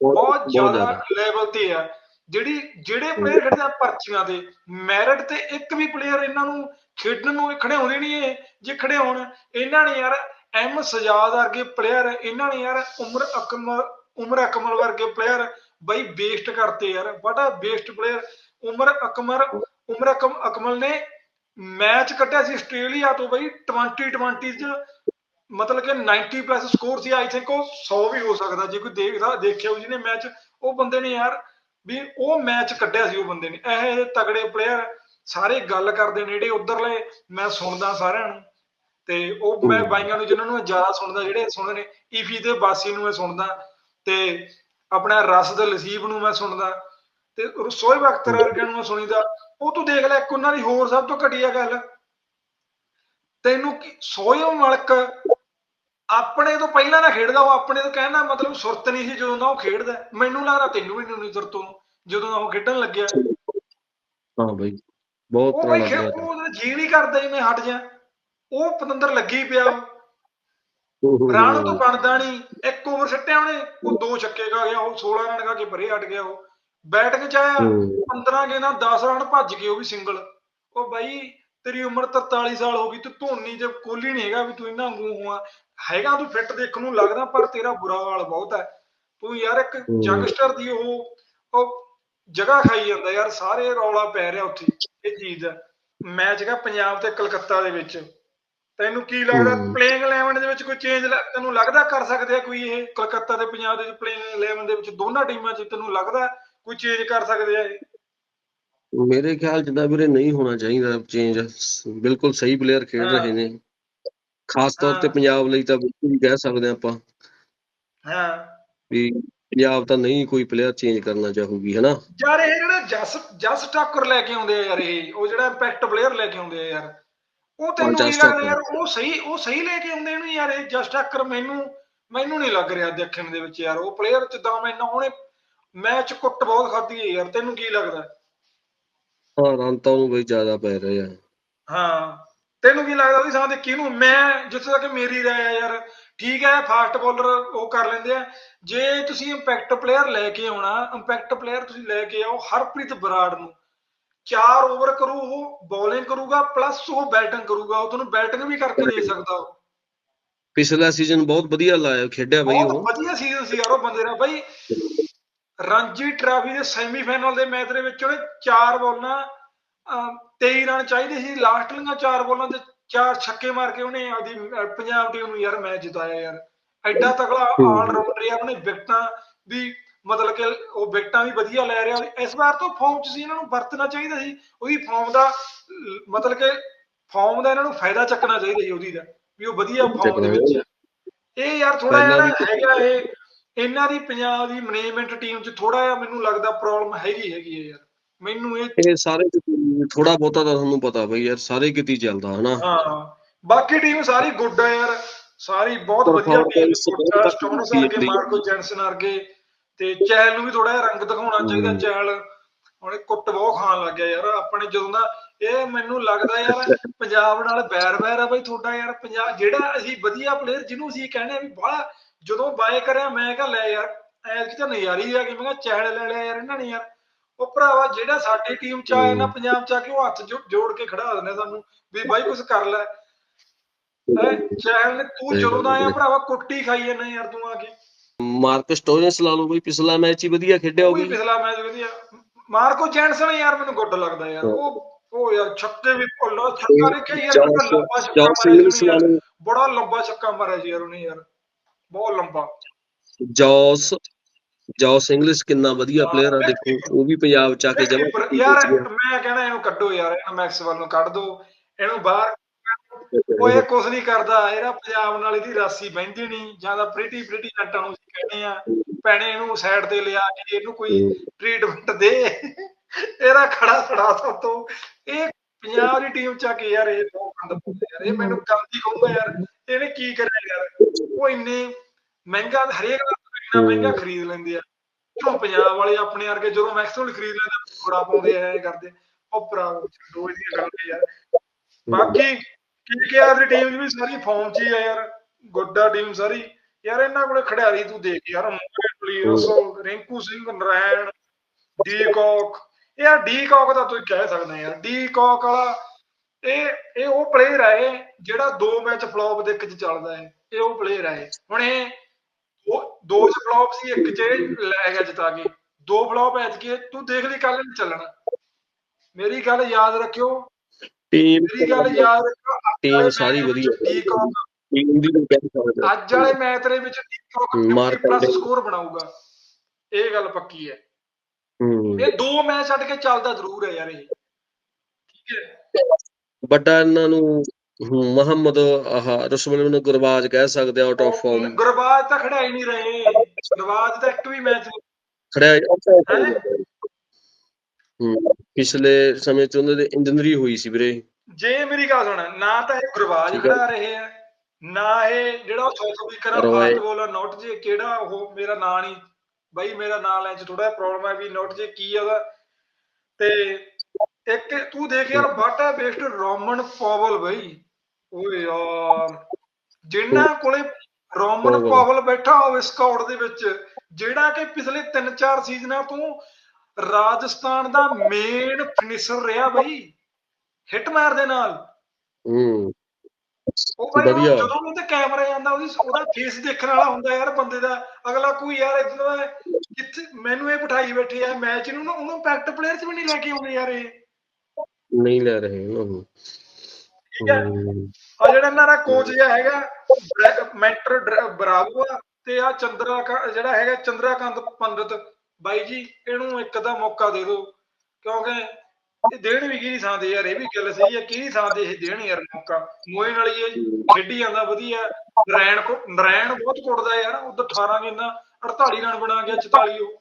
ਬਹੁਤ ਜ਼ਿਆਦਾ ਲੈਵਲ ਤੇ ਆ। ਜਿਹੜੀ ਜਿਹੜੇ ਪਲੇਅਰ ਖੇਡਦੇ ਆ ਪਰਚੀਆਂ ਤੇ ਮੈਰਿਟ ਤੇ ਇੱਕ ਵੀ ਪਲੇਅਰ ਇਹਨਾਂ ਨੂੰ ਖੇਡਣ ਨੂੰ ਖੜਾਉਂਦੇ ਨਹੀਂ ਇਹ ਜੇ ਖੜਾਉਣ ਇਹਨਾਂ ਨੇ ਯਾਰ ਐਮ ਸਜਾਦ ਵਰਗੇ ਪਲੇਅਰ ਇਹਨਾਂ ਨੇ ਯਾਰ ਉਮਰ ਅਕਮਲ ਉਮਰ ਅਕਮਲ ਵਰਗੇ ਪਲੇਅਰ ਬਈ ਵੇਸਟ ਕਰਤੇ ਯਾਰ ਬੜਾ ਵੇਸਟ ਪਲੇਅਰ ਉਮਰ ਅਕਮਰ ਉਮਰ ਅਕਮ ਅਕਮਲ ਨੇ ਮੈਚ ਕੱਟਿਆ ਸੀ ਆਸਟ੍ਰੇਲੀਆ ਤੋਂ ਬਈ 2020 ਚ। ਮਤਲਬ ਕਿ 90 ਪਲੱਸ ਸਕੋਰ ਸੀ ਆਈ ਥਿੰਕ ਉਹ 100 ਵੀ ਹੋ ਸਕਦਾ। ਜੇ ਕੋਈ ਦੇਖਦਾ ਦੇਖਿਆ ਹੋ ਜਿਹਨੇ ਮੈਚ ਉਹ ਬੰਦੇ ਨੇ ਯਾਰ ਵੀ ਉਹ ਮੈਚ ਕੱਢਿਆ ਸੀ ਉਹ ਬੰਦੇ ਨੇ। ਇਹ ਜਿਹੇ ਤਗੜੇ ਪਲੇਅਰ ਸਾਰੇ ਗੱਲ ਕਰਦੇ ਨੇ ਜਿਹੜੇ ਉਧਰਲੇ ਮੈਂ ਸੁਣਦਾ ਸਾਰਿਆਂ ਨੂੰ। ਤੇ ਉਹ ਮੈਂ ਬਾਈਆਂ ਨੂੰ ਜਿਨ੍ਹਾਂ ਨੂੰ ਜ਼ਿਆਦਾ ਸੁਣਦਾ ਜਿਹੜੇ ਸੁਣਦੇ ਨੇ ਈਫੀ ਤੇ ਬਾਸੀ ਨੂੰ ਮੈਂ ਸੁਣਦਾ। ਤੇ ਆਪਣਾ ਰਸਦ ਲਸੀਬ ਨੂੰ ਮੈਂ ਸੁਣਦਾ ਤੇ ਸੋਹਬ ਅਖਤਰ ਵਰਗਿਆਂ ਨੂੰ ਮੈਂ ਸੁਣੀਦਾ ਉਹ ਤੂੰ ਦੇਖ ਲੈ ਇੱਕ ਉਹਨਾਂ ਦੀ ਹੋਰ ਸਭ ਤੋਂ ਘਟੀਆ ਗੱਲ। ਤੈਨੂੰ ਕੀ ਸੋਹਬ ਮਲਕ ਆਪਣੇ ਤੋਂ ਪਹਿਲਾਂ ਨਾ ਖੇਡਦਾ ਉਹ ਆਪਣੇ ਤੋਂ ਕਹਿਣਾ ਮਤਲਬ ਸੁਰਤ ਨਹੀਂ ਸੀ ਜਦੋਂ ਦਾ ਉਹ ਖੇਡਦਾ। ਮੈਨੂੰ ਲੱਗਦਾ ਤੈਨੂੰ ਵੀ ਨਹੀਂ ਸੁਰਤ ਤੋਂ ਜਦੋਂ ਦਾ ਉਹ ਖੇਡਣ ਲੱਗਿਆ। ਹਾਂ ਬਈ ਬਹੁਤ ਉਹ ਬਈ ਉਹ ਜੀ ਨਹੀਂ ਕਰਦਾ ਜਿਵੇਂ ਹਟ ਜਾ। ਉਹ ਪਤੰਦਰ ਲੱਗੀ ਪਿਆ। ਰਾਣੋ ਤੋਂ। ਬਣਦਾ ਨਹੀਂ ਇੱਕ ਓਵਰ ਸੱਟਿਆ ਉਹਨੇ ਉਹ ਦੋ ਛੱਕੇ ਖਾ ਗਿਆ ਉਹ 16 ਰਨ ਖਾ ਕੇ ਪਰੇ ਹਟ ਗਿਆ ਉਹ। ਬੈਟਿੰਗ ਚ ਆਇਆ ਹੂੰ। 15 ਗੇਂਦਾਂ 10 ਰਨ ਭੱਜ ਗਏ ਉਹ ਵੀ ਸਿੰਗਲ। ਉਹ ਬਾਈ ਤੇਰੀ ਉਮਰ 43 ਸਾਲ ਹੋ ਗਈ ਤੂੰ ਧੋਨੀ ਜੇ ਕੋਹਲੀ ਨਹੀਂ ਹੈਗਾ ਵੀ ਤੂੰ ਇਹਨਾਂ ਵਾਂਗੂ ਹੋਆ। ਹੈਗਾ ਤੂੰ ਫਿੱਟ ਦੇਖਣ ਨੂੰ ਲੱਗਦਾ ਪਰ ਤੇਰਾ ਬੁਰਾ ਹਾਲ ਬਹੁਤ ਹੈ। ਤੂੰ ਯਾਰ ਇੱਕ ਹੂੰ। ਯੰਗਸਟਰ ਦੀ ਉਹ ਉਹ ਜਗ੍ਹਾ ਖਾਈ ਜਾਂਦਾ ਯਾਰ ਸਾਰੇ ਰੌਲਾ ਪੈ ਰਿਹਾ ਉੱਥੇ। ਇਹ ਚੀਜ਼ ਮੈਚ ਹੈਗਾ ਪੰਜਾਬ ਤੇ ਕਲਕੱਤਾ ਦੇ ਵਿੱਚ। ਤੈਨੂੰ ਕੀ ਲੱਗਦਾ। ਪਲੇਇੰਗ 11 ਦੇ ਵਿੱਚ ਕੋਈ ਚੇਂਜ ਤੈਨੂੰ ਲੱਗਦਾ ਕਰ ਸਕਦੇ ਆ ਕੋਈ ਇਹ ਕਲਕੱਤਾ ਤੇ ਪੰਜਾਬ ਦੇ ਪਲੇਇੰਗ 11 ਦੇ ਵਿੱਚ ਦੋਨਾਂ ਟੀਮਾਂ 'ਚ ਤੈਨੂੰ ਲੱਗਦਾ ਕੋਈ ਚੇਂਜ ਕਰ ਸਕਦੇ ਆ ਇਹ? ਮੇਰੇ ਖਿਆਲ ਚ ਤਾਂ ਵੀਰੇ ਨਹੀਂ ਹੋਣਾ ਚਾਹੀਦਾ ਚੇਂਜ ਬਿਲਕੁਲ ਸਹੀ ਪਲੇਅਰ ਖੇਡ। ਰਹੇ ਨੇ। ਖਾਸ ਤੌਰ ਤੇ। ਪੰਜਾਬ ਲਈ ਤਾਂ ਬਿਲਕੁਲ ਹੀ ਕਹਿ ਸਕਦੇ ਆਪਾਂ। ਹਾਂ। ਵੀ ਪੰਜਾਬ ਤਾਂ ਨਹੀਂ ਕੋਈ ਪਲੇਅਰ ਚੇਂਜ ਕਰਨਾ ਚਾਹੂਗੀ ਹਨਾ? ਯਾਰ ਇਹ ਜਿਹੜਾ ਜਸ ਜਸ ਟਾਕਰ ਲੈ ਕੇ ਆਉਂਦੇ ਆ ਯਾਰ ਇਹ ਉਹ ਜਿਹੜਾ ਇੰਪੈਕਟ ਪਲੇਅਰ ਲੈ ਕੇ ਆਉਂਦੇ ਆ ਯਾਰ। ਉਹ ਤੈਨੂੰ ਕੀ ਲੱਗਦਾ। ਯਾਰ ਉਹ ਸਹੀ ਉਹ ਸਹੀ ਲੈ ਕੇ ਆਉਂਦੇ ਇਹਨੂੰ ਯਾਰ ਇਹ ਜਸ ਟਾਕਰ ਮੈਨੂੰ ਮੈਨੂੰ ਨਹੀਂ ਲੱਗ ਰਿਹਾ ਦੇਖਣ ਦੇ ਵਿੱਚ ਯਾਰ ਉਹ ਪਲੇਅਰ ਜਿੱਦਾਂ ਮੈਨੂੰ ਉਹਨੇ ਮੈਚ ਕੁੱਟ ਬਹੁਤ ਖਾਧੀ ਹੈ ਯਾਰ ਤੈਨੂੰ ਕੀ ਲੱਗਦਾ? ਹਾਂ ਰਨ ਤਾਂ ਉਹਨੂੰ ਬਈ ਜ਼ਿਆਦਾ ਪੈ ਰਹੇ ਆ। ਹਾਂ ਤੈਨੂੰ ਕੀ ਲੱਗਦਾ ਉਹਦੀ ਥਾਂ ਤੇ ਕਿਹਨੂੰ? ਮੈਂ ਜਿੱਥੇ ਤੱਕ ਮੇਰੀ ਰਾਏ ਆ ਯਾਰ ਠੀਕ ਹੈ ਫਾਸਟ ਬੋਲਰ ਉਹ ਕਰ ਲੈਂਦੇ ਆ। ਜੇ ਤੁਸੀਂ ਇੰਪੈਕਟ ਪਲੇਅਰ ਲੈ ਕੇ ਆਉਣਾ ਇੰਪੈਕਟ ਪਲੇਅਰ ਤੁਸੀਂ ਲੈ ਕੇ ਆਓ ਹਰਪ੍ਰੀਤ ਬਰਾੜ ਨੂੰ ਚਾਰ ਓਵਰ ਕਰੂ ਉਹ ਬੋਲਿੰਗ ਕਰੂਗਾ ਪਲੱਸ ਉਹ ਬੈਟਿੰਗ ਕਰੂਗਾ ਉਹ ਤੁਹਾਨੂੰ ਬੈਟਿੰਗ ਵੀ ਕਰਕੇ ਦੇ ਸਕਦਾ ਉਹ। ਪਿਛਲਾ ਸੀਜ਼ਨ ਬਹੁਤ ਵਧੀਆ ਲਾਇਆ ਖੇਡਿਆ ਬਈ ਬਹੁਤ ਉਹ ਵਧੀਆ ਸੀਜ਼ਨ ਸੀ ਯਾਰ ਉਹ ਬੰਦੇ ਦਾ ਬਾਈ। ਰਣਜੀ ਟਰਾਫੀ ਦੇ ਸੈਮੀਫਾਈਨਲ ਦੇ ਮੈਚ ਦੇ ਵਿੱਚ ਉਹਨੇ ਚਾਰ ਬਾਲਾਂ ਅਹ, 23 ਰਨ ਚਾਹੀਦੇ ਸੀ ਲਾਸਟ ਲੀਆਂ ਚਾਰ ਬਾਲਾਂ ਤੇ ਚਾਰ ਛੱਕੇ ਮਾਰ ਕੇ ਉਹਨੇ ਆਪਦੀ ਅਹ, ਪੰਜਾਬ ਟੀਮ ਨੂੰ ਯਾਰ ਮੈਚ ਜਿਤਾਇਆ ਯਾਰ। ਐਡਾ ਤਕੜਾ ਹੂੰ। ਆਲ ਰਾਊਂਡਰ ਯਾਰ ਉਹਨੇ ਵਿਕਟਾਂ ਵੀ ਮਤਲਬ ਕਿ ਉਹ ਵਿਕਟਾਂ ਵੀ ਵਧੀਆ ਲੈ ਰਿਹਾ ਇਸ ਵਾਰ ਤੋਂ ਫਾਰਮ 'ਚ ਸੀ ਇਹਨਾਂ ਨੂੰ ਵਰਤਣਾ ਚਾਹੀਦਾ ਸੀ। ਉਹਦੀ ਫਾਰਮ ਦਾ ਮਤਲਬ ਕਿ ਫਾਰਮ ਦਾ ਇਹਨਾਂ ਨੂੰ ਫਾਇਦਾ ਚੱਕਣਾ ਚਾਹੀਦਾ ਸੀ ਉਹਦੀ ਦਾ ਵੀ ਉਹ ਵਧੀਆ ਫਾਰਮ ਦੇ ਵਿੱਚ। ਇਹ ਯਾਰ ਥੋੜਾ ਜਿਹਾ ਹੈਗਾ ਇਹ ਇਹਨਾਂ ਦੀ ਪੰਜਾਬ ਦੀ ਮੈਨੇਜਮੈਂਟ ਟੀਮ 'ਚ ਥੋੜਾ ਜਿਹਾ ਮੈਨੂੰ ਲੱਗਦਾ ਪ੍ਰੋਬਲਮ ਹੈਗੀ ਹੈਗੀ ਹੈ ਯਾਰ। ਮੈਨੂੰ ਇਹ ਇਹ ਸਾਰੇ ਥੋੜਾ ਬਹੁਤਾ ਤਾਂ ਤੁਹਾਨੂੰ ਪਤਾ ਬਈ ਯਾਰ ਸਾਰੇ ਕਿਤੇ ਚੱਲਦਾ ਹਨਾ। ਹਾਂ ਬਾਕੀ ਟੀਮ ਸਾਰੀ ਗੁੱਡ ਆ ਯਾਰ। ਸਾਰੀ ਬਹੁਤ ਵਧੀਆ ਟੀਮ ਸਟੋਨਸ ਵਰਗੇ। ਮਾਰਕੋ ਜੈਂਸਨ ਵਰਗੇ। ਤੇ ਚੈਲ ਨੂੰ ਵੀ ਥੋੜਾ ਜਿਹਾ ਰੰਗ ਦਿਖਾਉਣਾ ਚਾਹੀਦਾ। ਚੈਲ ਹੁਣ ਕੁੱਟ ਬਹੁਤ ਖਾਣ ਲੱਗ ਗਿਆ ਯਾਰ ਆਪਣੇ ਜਦੋਂ ਦਾ ਇਹ ਮੈਨੂੰ ਲੱਗਦਾ ਯਾਰ ਪੰਜਾਬ ਨਾਲ ਬੈਰ ਬੈਰ ਆ ਬਈ ਤੁਹਾਡਾ ਯਾਰ ਪੰਜਾਬ ਜਿਹੜਾ ਅਸੀਂ ਵਧੀਆ ਪਲੇਅਰ ਜਿਹਨੂੰ ਅਸੀਂ ਕਹਿੰਦੇ ਆ ਵੀ ਬਾਹਲਾ ਜਦੋਂ ਬਾਏ ਕਰਿਆ ਮੈਂ ਕਿਹਾ ਲੈ ਯਾਰ ਐਤਕੀ ਤਾਂ ਨਜ਼ਾਰੀ ਆ ਕਿ ਮੈਂ ਕਿਹਾ ਚੈਲ ਲੈ ਲਿਆ ਯਾਰ ਇਹਨਾਂ ਨੇ ਯਾਰ ਉਹ ਭਰਾਵਾ ਜਿਹੜਾ ਸਾਡੀ ਟੀਮ ਚ ਆਇਆ ਨਾ। ਪੰਜਾਬ ਚ ਆ ਕੇ ਉਹ ਹੱਥ ਜੋੜ ਕੇ ਖੜਾ ਦਿੰਦੇ ਸਾਨੂੰ ਵੀ ਬਾਈ ਕੁਝ ਕਰ ਲੈ ਨੇ ਤੂੰ ਜਦੋਂ ਦਾ ਆਇਆ। ਭਰਾਵਾ ਕੁੱਟੀ ਖਾਈ ਜਾਂਦਾ ਯਾਰ ਤੂੰ ਆ ਕੇ ਮਾਰਕਸ ਟੋਜਨਸ ਲਾ ਲਓ ਬਈ ਪਿਛਲਾ ਮੈਚ ਹੀ ਵਧੀਆ ਖੇਡਿਆ ਉਹ ਵੀ ਹੋਊਗੀ ਪਿਛਲਾ ਮੈਚ ਵਧੀਆ। ਮਾਰਕੋ ਜੈਨਸਨ ਯਾਰ ਮੈਨੂੰ ਗੁੱਡ ਲੱਗਦਾ ਯਾਰ। ਉਹ ਉਹ ਯਾਰ ਛੱਕੇ ਵੀ ਭੁੱਲੋ ਛੱਕਾ ਦੇਖਿਆ ਯਾਰ ਬੜਾ ਲੰਬਾ ਛੱਕਾ ਮਾਰਿਆ ਯਾਰ। ਲਓ ਬੜਾ ਲੰਬਾ ਛੱਕਾ ਮਾਰਿਆ ਸੀ ਯਾਰ ਉਹਨੇ ਯਾਰ। ਬਹੁਤ ਲੰਬਾ। ਜੌਸ ਜੌਸ ਇੰਗਲਿਸ਼ ਕਿੰਨਾ ਵਧੀਆ ਪਲੇਅਰ ਆ ਦੇਖੋ ਉਹ ਵੀ ਪੰਜਾਬ ਚ ਆ ਕੇ ਜਮਾ ਯਾਰ ਮੈਂ ਕਹਿਣਾ ਇਹਨੂੰ ਕੱਢੋ ਯਾਰ ਇਹਨੂੰ ਮੈਕਸਵੈਲ ਨੂੰ ਕੱਢ ਦੋ। ਇਹਨੂੰ ਬਾਹਰ ਉਹ ਇਹ ਕੁਝ ਨਹੀਂ ਕਰਦਾ। ਇਹਦਾ ਪੰਜਾਬ ਨਾਲ ਇਹਦੀ ਰਾਸੀ ਬਹਿੰਦੀ ਨਹੀਂ ਜਾਂ ਤਾਂ ਪ੍ਰੀਟੀ ਪ੍ਰੀਟੀ ਜੱਟਾਂ ਨੂੰ ਕਹਿੰਦੇ ਆ ਭੈਣੇ ਇਹਨੂੰ ਸਾਈਡ ਤੇ ਲਿਆ ਕੇ ਇਹਨੂੰ ਕੋਈ ਟ੍ਰੀਟਮੈਂਟ ਦੇ। ਇਹਦਾ ਖੜਾ ਖੜਾ ਸਭ ਤੋਂ। ਇਹ ਪੰਜਾਬ ਦੀ ਟੀਮ ਚ ਆ ਕੇ ਯਾਰ ਇਹ ਬਹੁਤ ਗੰਦ ਪਾਉਂਦੇ ਯਾਰ। ਇਹ ਮੈਨੂੰ ਗਲਤੀ ਕਹੂੰਗਾ ਯਾਰ ਇਹਨੇ ਕੀ ਕਰਿਆ ਯਾਰ? ਉਹ ਇੰਨੇ ਮਹਿੰਗਾ ਹਰੇਕ ਦਾ ਇੰਨਾ ਮਹਿੰਗਾ ਖਰੀਦ ਲੈਂਦੇ ਆ। ਕਿਉਂ ਪੰਜਾਬ ਵਾਲੇ ਆਪਣੇ ਵਰਗੇ ਜਦੋਂ ਮੈਕਸਵੈਲ ਖਰੀਦ ਲੈਂਦੇ ਥੋੜਾ ਪਾਉਂਦੇ ਆ ਇਹ ਕਰਦੇ। ਉਹ ਭਰਾ ਛੱਡੋ ਇਹਦੀਆਂ ਗੱਲਾਂ ਯਾਰ। ਬਾਕੀ ਕੇਕੇਆਰ ਦੀ ਟੀਮ ਵੀ ਸਾਰੀ ਫਾਰਮ 'ਚ ਹੀ ਆ ਯਾਰ। ਗੋਡਾ ਟੀਮ ਸਾਰੀ। ਯਾਰ ਇਹਨਾਂ ਕੋਲੇ ਖਿਡਾਰੀ ਤੂੰ ਦੇਖ ਯਾਰ ਮੋਰੇਟਲੀ Rossouw Rinku Singh Narine De Kock ਯਾਰ ਡੀ ਕੌਕ ਦਾ ਤੁਸੀਂ ਕਹਿ ਸਕਦੇ ਯਾਰ ਡੀ ਕੌਕ ਵਾਲਾ ਇਹ ਇਹ ਉਹ ਪਲੇਅਰ ਹੈ ਜਿਹੜਾ ਦੋ ਮੈਚ ਫਲॉप ਦੇ ਇੱਕ ਚ ਚੱਲਦਾ ਹੈ। ਇਹ ਉਹ ਪਲੇਅਰ ਹੈ ਹੁਣ ਇਹ ਉਹ ਦੋ ਚ ਫਲॉप ਸੀ ਇੱਕ ਚ ਲੈ ਗਿਆ ਜਿਤਾ ਕੇ ਦੋ ਫਲॉप ਐਚ ਕੇ ਤੂੰ ਦੇਖ ਲਈ ਕੱਲ ਨੂੰ ਚੱਲਣਾ। ਮੇਰੀ ਗੱਲ ਯਾਦ ਰੱਖਿਓ। ਟੀਮ ਮੇਰੀ ਗੱਲ ਯਾਦ ਰੱਖਿਓ ਟੀਮ ਸਾਰੀ ਵਧੀਆ। ਡੀ ਕੌਕ ਟੀਮ ਦੀ ਕਹਿ ਸਕਦੇ ਅੱਜ ਵਾਲੇ ਮੈਚ ਦੇ ਵਿੱਚ ਮਾਰ ਪਲੱਸ। ਸਕੋਰ ਬਣਾਊਗਾ। ਇਹ ਗੱਲ ਪੱਕੀ ਹੈ। ਹੂੰ। ਇਹ ਦੋ ਮੈਚ ਛੱਡ ਕੇ ਚੱਲਦਾ ਜ਼ਰੂਰ ਹੈ ਯਾਰ ਇਹ। ਠੀਕ ਹੈ। ਵੱਡਾ ਇਹਨਾਂ ਨੂੰ ਮੁਹੰਮਦ ਆਹ ਰਸਮਨ ਨੂੰ ਗੁਰਬਾਜ ਕਹਿ ਸਕਦੇ ਆਊਟ ਆਫ ਫਾਰਮ ਗੁਰਬਾਜ ਤਾਂ ਖੜਾ ਹੀ ਨਹੀਂ ਰਹੇ। ਗੁਰਬਾਜ ਤਾਂ ਇੱਕ ਵੀ ਮੈਚ ਖੜਿਆ ਹੂੰ? ਪਿਛਲੇ ਸਮੇਂ ਚ ਉਹਨਾਂ ਦੇ ਇੰਜਨਰੀ ਹੋਈ ਸੀ ਵੀਰੇ। ਜੇ ਮੇਰੀ ਗੱਲ ਸੁਣ ਨਾ ਤਾਂ ਇਹ ਗੁਰਬਾਜ। ਖੜਾ ਰਹੇ ਆ ਨਾ ਇਹ ਜਿਹੜਾ ਸਾਊਥ ਅਫਰੀਕਾ ਦਾ। ਫਾਸਟ ਬੋਲਰ ਨੋਟ ਜੇ ਕਿਹੜਾ ਉਹ ਮੇਰਾ ਨਾਂ ਨਹੀਂ। ਬਾਈ ਮੇਰਾ ਨਾਂ ਲੈਣ ਚ ਥੋੜਾ ਪ੍ਰੋਬਲਮ ਹੈ ਵੀ ਨੋਟ ਜੇ ਕੀ ਉਹਦਾ ਤੇ ਇੱਕ ਤੂੰ ਦੇਖ ਯਾਰ ਬਾਟਾ ਬੇਸਟ ਰੋਮਨ ਪਾਵਲ ਬਈ। ਓਏ ਯਾਰ ਜਿੰਨਾ ਕੋਲੇ ਰੋਮਨ ਪਾਵਲ। ਪਾਵਲ ਬੈਠਾ ਹੋਵੇ ਸਕਾਊਟ ਦੇ ਵਿੱਚ ਜਿਹੜਾ ਕਿ ਪਿਛਲੇ 3-4 ਸੀਜ਼ਨਾਂ ਤੋਂ ਰਾਜਸਥਾਨ ਦਾ ਮੇਨ ਫਿਨਿਸ਼ਰ ਰਿਹਾ ਬਈ। ਹਿੱਟ ਮਾਰ ਦੇ ਨਾਲ। ਹੂੰ। ਉਹ ਭਾਈ ਉਹ ਵਧੀਆ। ਜਦੋਂ ਵੀ ਤੇ ਕੈਮਰਾ ਜਾਂਦਾ ਉਹਦੀ ਉਹਦਾ ਫੇਸ ਦੇਖਣ ਵਾਲਾ ਹੁੰਦਾ ਯਾਰ ਬੰਦੇ ਦਾ। ਅਗਲਾ ਕੋਈ ਯਾਰ ਇਦਾਂ ਦਾ ਕਿੱਥੇ ਮੈਨੂੰ ਇਹ ਬਿਠਾਈ ਬੈਠੇ ਆ ਮੈਚ ਨੂੰ ਨਾ ਉਹਨੂੰ ਪੈਕਟ ਪਲੇਅਰ 'ਚ ਵੀ ਨਹੀਂ ਲੈ ਕੇ ਆਉਂਦੇ ਯਾਰ ਇਹ। ਨਹੀਂ ਲੈ ਰਹੇ ਉਹਨਾਂ। ਨੂੰ ਠੀਕ ਹੈ। ਹੂੰ, ਆ ਜਿਹੜਾ ਇਹਨਾਂ ਦਾ ਕੋਚ ਜਿਹਾ ਹੈਗਾ ਬ੍ਰੈ- ਮੈਂਟਰ ਡਰ- ਬਰਾਵੋ ਆ ਤੇ ਆ ਚੰਦਰਾ ਕਾ- ਜਿਹੜਾ ਹੈਗਾ ਚੰਦਰਾਕਾਂਤ ਪੰਡਤ। ਬਾਈ ਜੀ ਇਹਨੂੰ ਇੱਕ ਦਾ ਮੌਕਾ ਦੇ ਦਿਓ। ਕਿਉਂਕਿ ਇਹ ਦੇਣ ਵੀ ਕਿਹਦੀ ਥਾਂ ਤੇ ਯਾਰ ਇਹ ਵੀ ਗੱਲ ਸਹੀ ਹੈ ਕਿਹਦੀ ਥਾਂ ਤੇ ਇਹ ਦੇਣ ਯਾਰ ਮੌਕਾ। ਮੋਏ ਨਾਲ ਹੀ ਇਹ ਖੇਡੀ ਜਾਂਦਾ ਵਧੀਆ। ਨਰੈਣ ਕੋ ਨਰੈਣ ਬਹੁਤ ਕੁੱਟਦਾ ਯਾਰ ਉਧਰ 18 ਗੇਂਦਾਂ 48 ਰਨ ਬਣਾ ਗਿਆ 44 ਉਹ।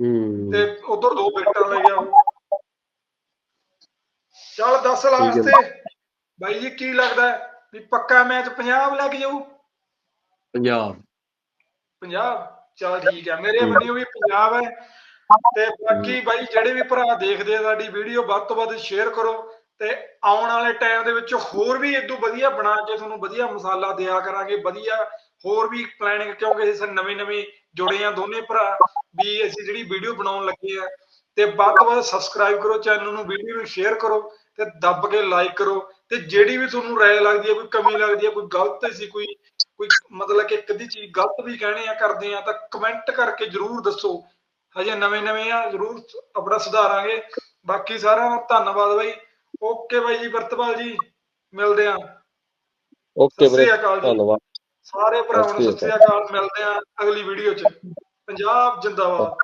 ਹੂੰ। ਤੇ ਉਧਰ ਦੋ ਵਿਕਟਾਂ ਲੈ ਗਿਆ ਉਹ। ਚੱਲ 10 ਲਾਸਟ ਤੇ। ਬਾਈ ਜੀ ਕੀ ਲੱਗਦਾ? ਵੀ ਪੱਕਾ ਮੈਚ ਪੰਜਾਬ ਲੈ ਕੇ ਜਾਊ? ਪੰਜਾਬ। ਪੰਜਾਬ? ਚਲ ਠੀਕ ਹੈ ਮੇਰੇ। ਵੱਲੋਂ ਵੀ ਪੰਜਾਬ ਹੈ। ਤੇ ਬਾਕੀ ਬਾਈ ਜਿਹੜੇ ਵੀ ਭਰਾ ਦੇਖਦੇ ਆ ਸਾਡੀ ਵੀਡੀਓ ਵੱਧ ਤੋਂ ਵੱਧ ਸ਼ੇਅਰ ਕਰੋ ਤੇ ਆਉਣ ਵਾਲੇ ਟਾਈਮ ਦੇ ਵਿੱਚ ਹੋਰ ਵੀ ਇਦੋਂ ਵਧੀਆ ਬਣਾ ਕੇ ਤੁਹਾਨੂੰ ਵਧੀਆ ਮਸਾਲਾ ਦਿਆ ਕਰਾਂਗੇ ਵਧੀਆ ਹੋਰ ਵੀ ਪਲੈਨਿੰਗ ਕਿਉਂਕਿ ਅਸੀਂ ਨਵੇਂ ਨਵੇਂ ਜੁੜੇ ਆ ਦੋਨੇ ਭਰਾ ਵੀ ਅਸੀਂ ਜਿਹੜੀ ਵੀਡੀਓ ਬਣਾਉਣ ਲੱਗੇ ਆ ਤੇ ਵੱਧ ਤੋਂ ਵੱਧ ਸਬਸਕ੍ਰਾਈਬ ਕਰੋ ਚੈਨਲ ਨੂੰ ਵੀਡੀਓ ਨੂੰ ਸ਼ੇਅਰ ਕਰੋ ਤੇ ਦੱਬ ਕੇ ਲਾਈਕ ਕਰੋ ਤੇ ਜਿਹੜੀ ਵੀ ਤੁਹਾਨੂੰ ਰਾਏ ਲੱਗਦੀ ਹੈ ਕੋਈ ਕਮੀ ਲੱਗਦੀ ਹੈ ਕੋਈ ਗਲਤ ਸੀ ਕੋਈ ਕੋਈ ਮਤਲਬ ਕਿ ਇੱਕ ਅੱਧੀ ਚੀਜ਼ ਗਲਤ ਵੀ ਕਹਿਣੇ ਆ ਕਰਦੇ ਆ ਤਾਂ ਕਮੈਂਟ ਕਰਕੇ ਜਰੂਰ ਦੱਸੋ ਹਜੇ ਨਵੇਂ ਨਵੇਂ ਆ ਜਰੂਰ ਆਪਣਾ ਸੁਧਾਰਾਂਗੇ। ਬਾਕੀ ਸਾਰਿਆਂ ਦਾ ਧੰਨਵਾਦ ਬਾਈ। ਓਕੇ ਬਾਈ ਜੀ ਵਰਤਪਾਲ ਜੀ ਮਿਲਦੇ ਆ। ਓਕੇ ਵੀਰੇ। ਧੰਨਵਾਦ। ਸਾਰੇ ਭਰਾਵਾਂ ਨੂੰ ਸਤਿ ਸ੍ਰੀ ਅਕਾਲ ਮਿਲਦੇ ਆ ਅਗਲੀ ਵੀਡੀਓ 'ਚ। ਪੰਜਾਬ ਜਿੰਦਾਬਾਦ।